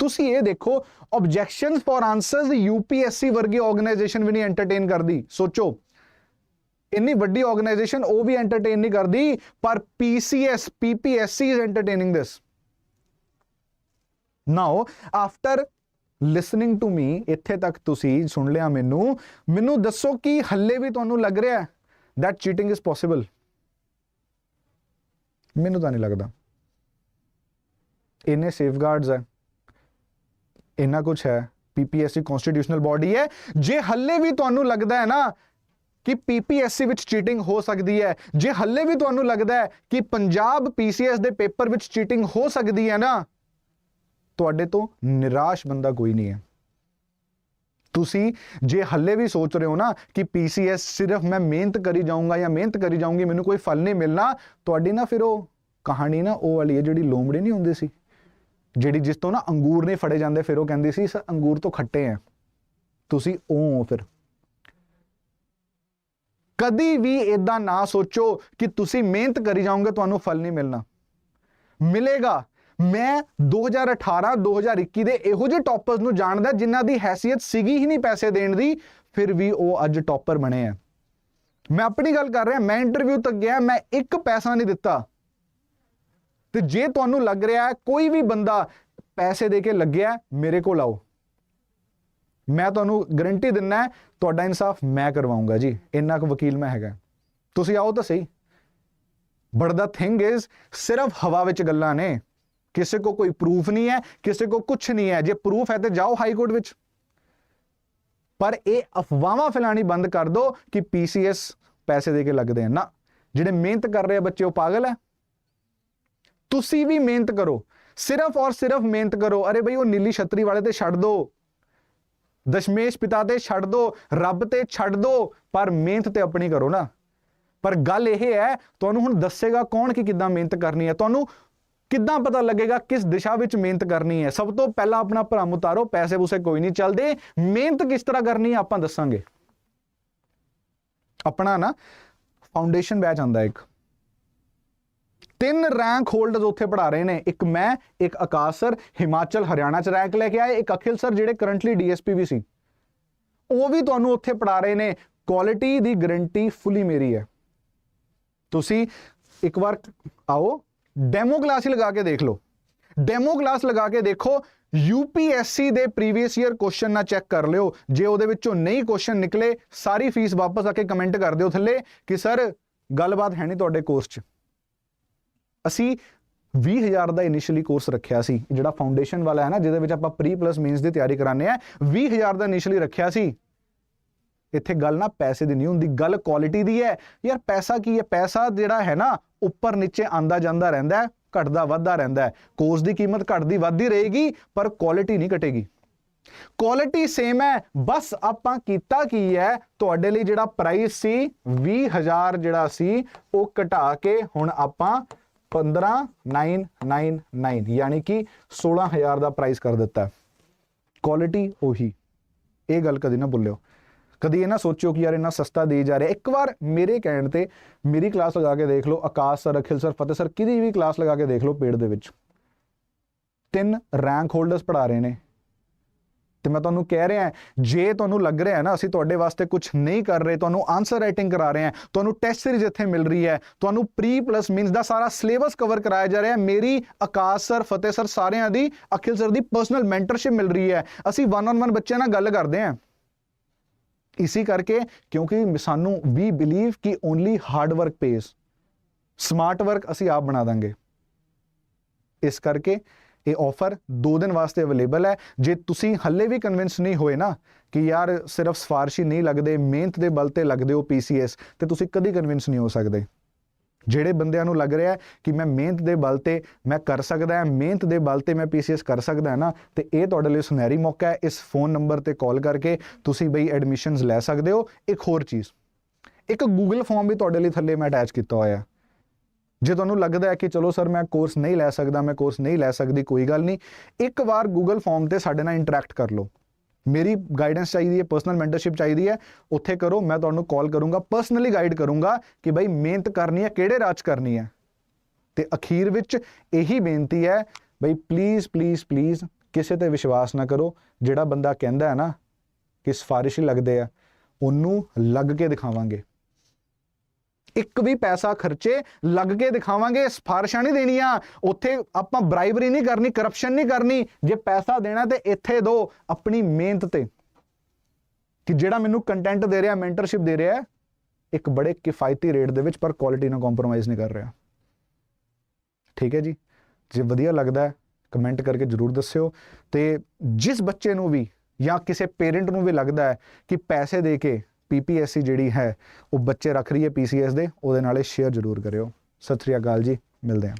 ਤੁਸੀਂ ਇਹ ਦੇਖੋ ਆਬਜੈਕਸ਼ਨਸ ਫॉर ਆਨਸਰਸ ਯੂਪੀਐਸਸੀ ਵਰਗੀ ਆਰਗੇਨਾਈਜੇਸ਼ਨ ਵੀ ਨਹੀਂ ਐਂਟਰਟੇਨ ਕਰਦੀ। ਸੋਚੋ, ਇੰਨੀ ਵੱਡੀ ਆਰਗੇਨਾਈਜੇਸ਼ਨ ਉਹ ਵੀ ਐਂਟਰਟੇਨ ਨਹੀਂ ਕਰਦੀ, ਪਰ PCS PPSC is entertaining this now after listening to me ਇੱਥੇ ਤੱਕ ਤੁਸੀਂ ਸੁਣ ਲਿਆ ਮੈਨੂੰ ਮੈਨੂੰ ਦੱਸੋ ਕਿ ਹੱਲੇ ਵੀ ਤੁਹਾਨੂੰ ਲੱਗ ਰਿਹਾ ਦੈਟ ਚੀਟਿੰਗ ਇਜ਼ ਪੋਸੀਬਲ ਮੈਨੂੰ ਤਾਂ ਨਹੀਂ ਲੱਗਦਾ। ਇੰਨੇ ਸੇਫਗਾਰਡਸ ਹੈ। ਇੰਨਾ ਕੁਝ ਹੈ ਪੀਪੀਐਸਸੀ ਕਨਸਟੀਟਿਊਸ਼ਨਲ ਬਾਡੀ ਹੈ। ਜੇ ਹੱਲੇ ਵੀ ਤੁਹਾਨੂੰ ਲੱਗਦਾ ਹੈ ਨਾ ਕਿ ਪੀਪੀਐਸਸੀ ਵਿੱਚ ਚੀਟਿੰਗ ਹੋ ਸਕਦੀ ਹੈ, ਜੇ ਹੱਲੇ ਵੀ ਤੁਹਾਨੂੰ ਲੱਗਦਾ ਹੈ ਕਿ ਪੰਜਾਬ ਪੀਸੀਐਸ ਦੇ ਪੇਪਰ ਵਿੱਚ ਚੀਟਿੰਗ ਹੋ ਸਕਦੀ ਹੈ ਨਾ, ਤੁਹਾਡੇ ਤੋਂ ਨਿਰਾਸ਼ ਬੰਦਾ ਕੋਈ ਨਹੀਂ ਹੈ। ਤੁਸੀਂ ਜੇ ਹੱਲੇ ਵੀ ਸੋਚ ਰਹੇ ਹੋ ਨਾ ਕਿ ਪੀਸੀਐਸ ਸਿਰਫ ਮੈਂ ਮਿਹਨਤ ਕਰੀ ਜਾਊਂਗਾ ਜਾਂ ਮਿਹਨਤ ਕਰੀ ਜਾਊਂਗੀ, ਮੈਨੂੰ ਕੋਈ ਫਲ ਨਹੀਂ ਮਿਲਣਾ, ਤੁਹਾਡੀ ਨਾ ਫਿਰ ਉਹ ਕਹਾਣੀ ਨਾ ਉਹ ਵਾਲੀ ਹੈ ਜਿਹੜੀ ਲੋਮੜੀ ਨਹੀਂ ਹੁੰਦੀ ਸੀ। ਜਿਹੜੀ ਜਿਸ ਤੋਂ ਨਾ ਅੰਗੂਰ ਨੇ ਫੜੇ ਜਾਂਦੇ, ਫਿਰ ਉਹ ਕਹਿੰਦੀ ਸੀ ਅੰਗੂਰ ਤੋਂ ਖੱਟੇ ਆ। ਤੁਸੀਂ ਉਹ ਹੋ ਫਿਰ। ਕਦੀ ਵੀ ਇਦਾਂ ਨਾ ਸੋਚੋ ਕਿ ਤੁਸੀਂ ਮਿਹਨਤ ਕਰੀ ਜਾਓਗੇ, ਤੁਹਾਨੂੰ ਫਲ ਨਹੀਂ ਮਿਲਣਾ। ਮਿਲੇਗਾ। ਮੈਂ 2018 2021 ਦੇ ਇਹੋ ਜਿਹੇ ਟੌਪਰਸ ਨੂੰ ਜਾਣਦਾ ਜਿਨ੍ਹਾਂ ਦੀ ਹੈਸੀਅਤ ਸੀਗੀ ਹੀ ਨਹੀਂ ਪੈਸੇ ਦੇਣ ਦੀ, ਫਿਰ ਵੀ ਉਹ ਅੱਜ ਟੌਪਰ ਬਣੇ ਆ। ਮੈਂ ਆਪਣੀ ਗੱਲ ਕਰ ਰਿਹਾ, ਮੈਂ ਇੰਟਰਵਿਊ ਤੱਕ ਗਿਆ, ਮੈਂ ਇੱਕ ਪੈਸਾ ਨਹੀਂ ਦਿੱਤਾ। ਤੇ ਜੇ ਤੁਹਾਨੂੰ ਲੱਗ ਰਿਹਾ ਹੈ ਕੋਈ ਵੀ ਬੰਦਾ ਪੈਸੇ ਦੇ ਕੇ ਲੱਗਿਆ ਮੇਰੇ ਕੋਲ ਆਓ। ਮੈਂ ਤੁਹਾਨੂੰ ਗਾਰੰਟੀ ਦਿੰਨਾ ਤੁਹਾਡਾ ਇਨਸਾਫ ਮੈਂ ਕਰਵਾਉਂਗਾ ਜੀ। ਇੰਨਾ ਕੁ ਵਕੀਲ ਮੈਂ ਹੈਗਾ। ਤੁਸੀਂ ਆਓ ਤਾਂ ਸਹੀ। ਬਟ ਦਾ ਥਿੰਗ ਇਜ਼ ਸਿਰਫ ਹਵਾ ਵਿੱਚ ਗੱਲਾਂ ਨੇ। ਕਿਸੇ ਕੋ ਕੋਈ ਪ੍ਰੂਫ ਨਹੀਂ ਹੈ, ਕਿਸੇ ਕੋ ਕੁਝ ਨਹੀਂ ਹੈ। ਜੇ ਪ੍ਰੂਫ ਹੈ ਤੇ ਜਾਓ ਹਾਈ ਕੋਰਟ ਵਿੱਚ। ਪਰ ਇਹ ਅਫਵਾਹਾਂ ਫੈਲਾਣੀ ਬੰਦ ਕਰ ਦਿਓ ਕਿ ਪੀਸੀਐਸ ਪੈਸੇ ਦੇ ਕੇ ਲੱਗਦੇ ਹਨ ਨਾ, ਜਿਹੜੇ ਮਿਹਨਤ ਕਰ ਰਹੇ ਆ ਬੱਚੇ, ਉਹ ਪਾਗਲ ਹੈ। ਤੁਸੀਂ ਵੀ ਮਿਹਨਤ ਕਰੋ। ਸਿਰਫ ਔਰ ਸਿਰਫ ਮਿਹਨਤ ਕਰੋ। ਅਰੇ ਬਈ ਉਹ ਨੀਲੀ ਛਤਰੀ ਵਾਲੇ ਤੇ ਛੱਡ ਦੋ। ਦਸ਼ਮੇਸ਼ ਪਿਤਾ ਤੇ ਛੱਡ ਦੋ। ਰੱਬ ਤੇ ਛੱਡ ਦੋ। ਪਰ ਮਿਹਨਤ ਤੇ ਆਪਣੀ ਕਰੋ ਨਾ। ਪਰ ਗੱਲ ਇਹ ਹੈ, ਤੁਹਾਨੂੰ ਹੁਣ ਦੱਸੇਗਾ ਕੌਣ ਕਿ ਕਿੱਦਾਂ ਮਿਹਨਤ ਕਰਨੀ ਹੈ। ਤੁਹਾਨੂੰ ਕਿੱਦਾਂ ਪਤਾ ਲੱਗੇਗਾ ਕਿਸ ਦਿਸ਼ਾ ਵਿੱਚ ਮਿਹਨਤ ਕਰਨੀ ਹੈ। ਸਭ ਤੋਂ ਪਹਿਲਾਂ ਆਪਣਾ ਭਰਮ ਉਤਾਰੋ ਪੈਸੇ ਪੂਸੇ ਕੋਈ ਨਹੀਂ ਚੱਲਦੇ। ਮਿਹਨਤ ਕਿਸ ਤਰ੍ਹਾਂ ਕਰਨੀ ਹੈ, ਆਪਾਂ ਦੱਸਾਂਗੇ। ਆਪਣਾ ਨਾ ਫਾਊਂਡੇਸ਼ਨ ਬੈਚ ਆਂਦਾ ਇੱਕ। ਤਿੰਨ ਰੈਂਕ ਹੋਲਡਰਸ ਉੱਥੇ ਪੜਾ ਰਹੇ ਨੇ। ਇੱਕ ਮੈਂ, ਇੱਕ ਆਕਾਸ਼ ਸਰ ਹਿਮਾਚਲ, ਹਰਿਆਣਾ ਚ ਰੈਂਕ ਲੈ ਕੇ ਆਏ। ਇੱਕ ਅਖਿਲ ਸਰ ਜਿਹੜੇ ਕਰੰਟਲੀ ਡੀਐਸਪੀ ਵੀ ਸੀ। ਉਹ ਵੀ ਤੁਹਾਨੂੰ ਉੱਥੇ ਪੜਾ ਰਹੇ ਨੇ। ਕੁਆਲਿਟੀ ਦੀ ਗਾਰੰਟੀ ਫੁੱਲੀ ਮੇਰੀ ਹੈ। ਤੁਸੀਂ ਇੱਕ ਵਾਰ ਆਓ। ਡੈਮੋ ਕਲਾਸ ਹੀ ਲਗਾ ਕੇ ਦੇਖ ਲਓ। ਡੈਮੋ ਕਲਾਸ ਲਗਾ ਕੇ ਦੇਖੋ। ਯੂਪੀਐਸਸੀ ਦੇ ਪ੍ਰੀਵੀਅਸ ਈਅਰ ਕੁਐਸਚਨ ਨਾ ਚੈੱਕ ਕਰ ਲਿਓ। ਜੇ ਉਹਦੇ ਵਿੱਚੋਂ ਨਹੀਂ ਕੁਐਸਚਨ ਨਿਕਲੇ, ਸਾਰੀ ਫੀਸ ਵਾਪਸ ਆ ਕੇ ਕਮੈਂਟ ਕਰ ਦਿਓ ਥੱਲੇ ਕਿ ਸਰ ਗੱਲਬਾਤ ਹੈ ਨਹੀਂ ਤੁਹਾਡੇ ਕੋਰਸ 'ਚ। ਅਸੀਂ 20000 ਦਾ ਇਨੀਸ਼ੀਅਲੀ ਕੋਰਸ ਰੱਖਿਆ ਸੀ, ਜਿਹੜਾ ਫਾਊਂਡੇਸ਼ਨ ਵਾਲਾ ਹੈ ਨਾ, ਜਿਹਦੇ ਵਿੱਚ ਆਪਾਂ ਪ੍ਰੀ ਪਲੱਸ ਮੀਨਸ ਦੀ ਤਿਆਰੀ ਕਰਾਉਂਦੇ ਆ 20000 ਦਾ ਇਨੀਸ਼ੀਅਲੀ ਰੱਖਿਆ ਸੀ। ਇੱਥੇ ਗੱਲ ਨਾ ਪੈਸੇ ਦੀ ਨਹੀਂ ਹੁੰਦੀ, ਗੱਲ ਕੁਆਲਿਟੀ ਦੀ ਹੈ। ਯਾਰ ਪੈਸਾ ਕੀ ਹੈ? ਪੈਸਾ ਜਿਹੜਾ ਹੈ ਨਾ, ਉੱਪਰ ਨੀਚੇ ਆਂਦਾ ਜਾਂਦਾ ਰਹਿੰਦਾ ਹੈ, ਘਟਦਾ ਵੱਧਦਾ ਰਹਿੰਦਾ ਹੈ। ਕੋਰਸ ਦੀ ਕੀਮਤ ਘਟਦੀ ਵੱਧਦੀ ਰਹੇਗੀ, ਪਰ ਕੁਆਲਿਟੀ ਨਹੀਂ ਘਟੇਗੀ। ਕੁਆਲਿਟੀ ਸੇਮ ਹੈ, ਬਸ ਆਪਾਂ ਕੀਤਾ ਕੀ ਹੈ, ਤੁਹਾਡੇ ਲਈ ਜਿਹੜਾ ਪ੍ਰਾਈਸ ਸੀ 20000 ਜਿਹੜਾ ਸੀ, ਉਹ ਘਟਾ ਕੇ ਹੁਣ ਆਪਾਂ 15999 ਯਾਨੀ ਕਿ 16000 ਦਾ ਪ੍ਰਾਈਸ ਕਰ ਦਿੱਤਾ ਕੁਆਲਿਟੀ ਉਹੀ। ਇਹ ਗੱਲ ਕਦੇ ਨਾ ਭੁੱਲਿਓ। ਕਦੀ ਇਹ ਨਾ ਸੋਚਿਓ ਕਿ ਯਾਰ ਇੰਨਾ ਸਸਤਾ ਦੇ ਜਾ ਰਿਹਾ। ਇੱਕ ਵਾਰ ਮੇਰੇ ਕਹਿਣ ਤੇ ਮੇਰੀ ਕਲਾਸ ਲਗਾ ਕੇ ਦੇਖ ਲਓ, Akash sir Akhil sir Fateh sir ਕਿਹਦੀ ਵੀ ਕਲਾਸ ਲਗਾ ਕੇ ਦੇਖ ਲਓ ਪੇੜ ਦੇ ਵਿੱਚ। ਤਿੰਨ ਰੈਂਕ ਹੋਲਡਰਸ ਪੜਾ ਰਹੇ ਨੇ। ਤੇ ਮੈਂ ਤੁਹਾਨੂੰ ਕਹਿ ਰਿਹਾ ਜੇ ਤੁਹਾਨੂੰ ਲੱਗ ਰਿਹਾ ਹੈ ਨਾ, ਅਸੀਂ ਤੁਹਾਡੇ ਵਾਸਤੇ ਕੁਝ ਨਹੀਂ ਕਰ ਰਹੇ, ਤੁਹਾਨੂੰ ਆਨਸਰ ਰਾਈਟਿੰਗ ਕਰਾ ਰਹੇ ਹਾਂ, ਤੁਹਾਨੂੰ ਟੈਸਟ ਸੀਰੀਜ਼ ਇੱਥੇ ਮਿਲ ਰਹੀ ਹੈ, ਤੁਹਾਨੂੰ ਪ੍ਰੀ ਪਲੱਸ ਮੀਨਸ ਦਾ ਸਾਰਾ ਸਿਲੇਬਸ ਕਵਰ ਕਰਾਇਆ ਜਾ ਰਿਹਾ ਹੈ, ਮੇਰੀ ਆਕਾਸ਼ ਸਰ ਫਤਿਹ ਸਰ ਸਾਰਿਆਂ ਦੀ, ਅਖਿਲ ਸਰ ਦੀ ਪਰਸਨਲ ਮੈਂਟਰਸ਼ਿਪ ਮਿਲ ਰਹੀ ਹੈ। ਅਸੀਂ ਵਨ ਔਨ ਵਨ ਬੱਚਿਆਂ ਨਾਲ ਗੱਲ ਕਰਦੇ ਹਾਂ। ਇਸੇ ਕਰਕੇ ਕਿਉਂਕਿ ਸਾਨੂੰ ਵੀ ਬਿਲੀਵ ਕਿ only hard work pace smart work ਅਸੀਂ ਆਪ ਬਣਾ ਦਾਂਗੇ। ਇਸ ਕਰਕੇ ਇਹ ਆਫਰ 2 ਦਿਨ ਵਾਸਤੇ ਅਵੇਲੇਬਲ ਹੈ। ਜੇ ਤੁਸੀਂ ਹੱਲੇ ਵੀ ਕਨਵਿੰਸ ਨਹੀਂ ਹੋਏ ਨਾ ਕਿ ਯਾਰ ਸਿਰਫ ਸਫਾਰਸ਼ੀ ਨਹੀਂ ਲੱਗਦੇ, ਮਿਹਨਤ ਦੇ ਬਲ ਤੇ ਲੱਗਦੇ ਹੋ ਪੀਸੀਐਸ ਤੇ ਤੁਸੀਂ ਕਦੀ ਕਨਵਿੰਸ ਨਹੀਂ ਹੋ ਸਕਦੇ। ਜਿਹੜੇ ਬੰਦਿਆਂ ਨੂੰ ਲੱਗ ਰਿਹਾ ਕਿ ਮੈਂ ਮਿਹਨਤ ਦੇ ਬਲ ਤੇ ਮੈਂ ਕਰ ਸਕਦਾ ਹਾਂ, ਮਿਹਨਤ ਦੇ ਬਲ ਤੇ ਮੈਂ ਪੀਸੀਐਸ ਕਰ ਸਕਦਾ ਹਾਂ ਨਾ, ਤੇ ਇਹ ਤੁਹਾਡੇ ਲਈ ਸੁਨਹਿਰੀ ਮੌਕਾ ਹੈ। ਇਸ ਫੋਨ ਨੰਬਰ ਤੇ ਕਾਲ ਕਰਕੇ ਤੁਸੀਂ ਬਈ ਐਡਮਿਸ਼ਨਸ ਲੈ ਸਕਦੇ ਹੋ। ਇੱਕ ਹੋਰ ਚੀਜ਼, ਇੱਕ ਗੂਗਲ ਫਾਰਮ ਵੀ ਤੁਹਾਡੇ ਲਈ ਥੱਲੇ ਮੈਂ ਅਟੈਚ ਕੀਤਾ ਹੋਇਆ ਹੈ। ਜੇ ਤੁਹਾਨੂੰ ਲੱਗਦਾ ਹੈ ਕਿ ਚਲੋ ਸਰ ਮੈਂ ਕੋਰਸ ਨਹੀਂ ਲੈ ਸਕਦਾ, ਮੈਂ ਕੋਰਸ ਨਹੀਂ ਲੈ ਸਕਦੀ, ਕੋਈ ਗੱਲ ਨਹੀਂ। ਇੱਕ ਵਾਰ ਗੂਗਲ ਫਾਰਮ ਤੇ ਸਾਡੇ ਨਾਲ ਇੰਟਰੈਕਟ ਕਰ ਲਓ। ਮੇਰੀ ਗਾਈਡੈਂਸ ਚਾਹੀਦੀ ਹੈ ਪਰਸਨਲ ਮੈਂਟਰਸ਼ਿਪ ਚਾਹੀਦੀ ਹੈ। ਉੱਥੇ ਕਰੋ, ਮੈਂ ਤੁਹਾਨੂੰ ਕਾਲ ਕਰੂੰਗਾ ਪਰਸਨਲੀ ਗਾਈਡ ਕਰੂੰਗਾ ਕਿ ਭਾਈ ਮਿਹਨਤ ਕਰਨੀ ਹੈ, ਕਿਹੜੇ ਰਾਜ ਕਰਨੀ ਹੈ? ਤੇ ਅਖੀਰ ਵਿੱਚ ਇਹੀ ਬੇਨਤੀ ਹੈ, ਬਈ ਪਲੀਜ਼ ਪਲੀਜ਼ ਪਲੀਜ਼ ਕਿਸੇ ਤੇ ਵਿਸ਼ਵਾਸ ਨਾ ਕਰੋ। ਜਿਹੜਾ ਬੰਦਾ ਕਹਿੰਦਾ ਹੈ ਨਾ ਕਿ ਸਿਫਾਰਿਸ਼ ਹੀ ਲੱਗਦੇ ਆ, ਉਹਨੂੰ ਲੱਗ ਕੇ ਦਿਖਾਵਾਂਗੇ। ਇੱਕ ਵੀ ਪੈਸਾ ਖਰਚੇ, ਲੱਗ ਕੇ ਦਿਖਾਵਾਂਗੇ, ਸਿਫਾਰਿਸ਼ਾਂ ਨਹੀਂ ਦੇਣੀਆਂ। ਉੱਥੇ ਆਪਾਂ ਬਰਾਈਬਰੀ ਨਹੀਂ ਕਰਨੀ ਕਰਪਸ਼ਨ ਨਹੀਂ ਕਰਨੀ। ਜੇ ਪੈਸਾ ਦੇਣਾ ਤੇ ਇੱਥੇ ਦਿਓ ਆਪਣੀ ਮਿਹਨਤ ਤੇ। ਕਿ ਜਿਹੜਾ ਮੈਨੂੰ ਕੰਟੈਂਟ ਦੇ ਰਿਹਾ ਮੈਂਟਰਸ਼ਿਪ ਦੇ ਰਿਹਾ, ਇੱਕ ਬੜੇ ਕਿਫਾਇਤੀ ਰੇਟ ਦੇ ਵਿੱਚ ਪਰ ਕੁਆਲਿਟੀ ਨਾਲ ਕੰਪਰੋਮਾਈਜ਼ ਨਹੀਂ ਕਰ ਰਿਹਾ। ਠੀਕ ਹੈ ਜੀ? ਜੇ ਵਧੀਆ ਲੱਗਦਾ ਹੈ ਕਮੈਂਟ ਕਰਕੇ ਜਰੂਰ ਦੱਸਿਓ। ਤੇ ਜਿਸ ਬੱਚੇ ਨੂੰ ਵੀ ਜਾਂ ਕਿਸੇ ਪੇਰੈਂਟ ਨੂੰ ਵੀ ਲੱਗਦਾ ਹੈ ਕਿ ਪੈਸੇ ਦੇ ਕੇ ਪੀਪੀਐਸਸੀ ਜਿਹੜੀ ਹੈ, ਉਹ ਬੱਚੇ ਰੱਖ ਰਹੀ ਹੈ ਪੀਸੀਐਸ ਦੇ, ਉਹਦੇ ਨਾਲ ਸ਼ੇਅਰ ਜਰੂਰ ਕਰਿਓ। ਸਤਿ ਸ੍ਰੀ ਅਕਾਲ ਜੀ, ਮਿਲਦੇ ਹਾਂ।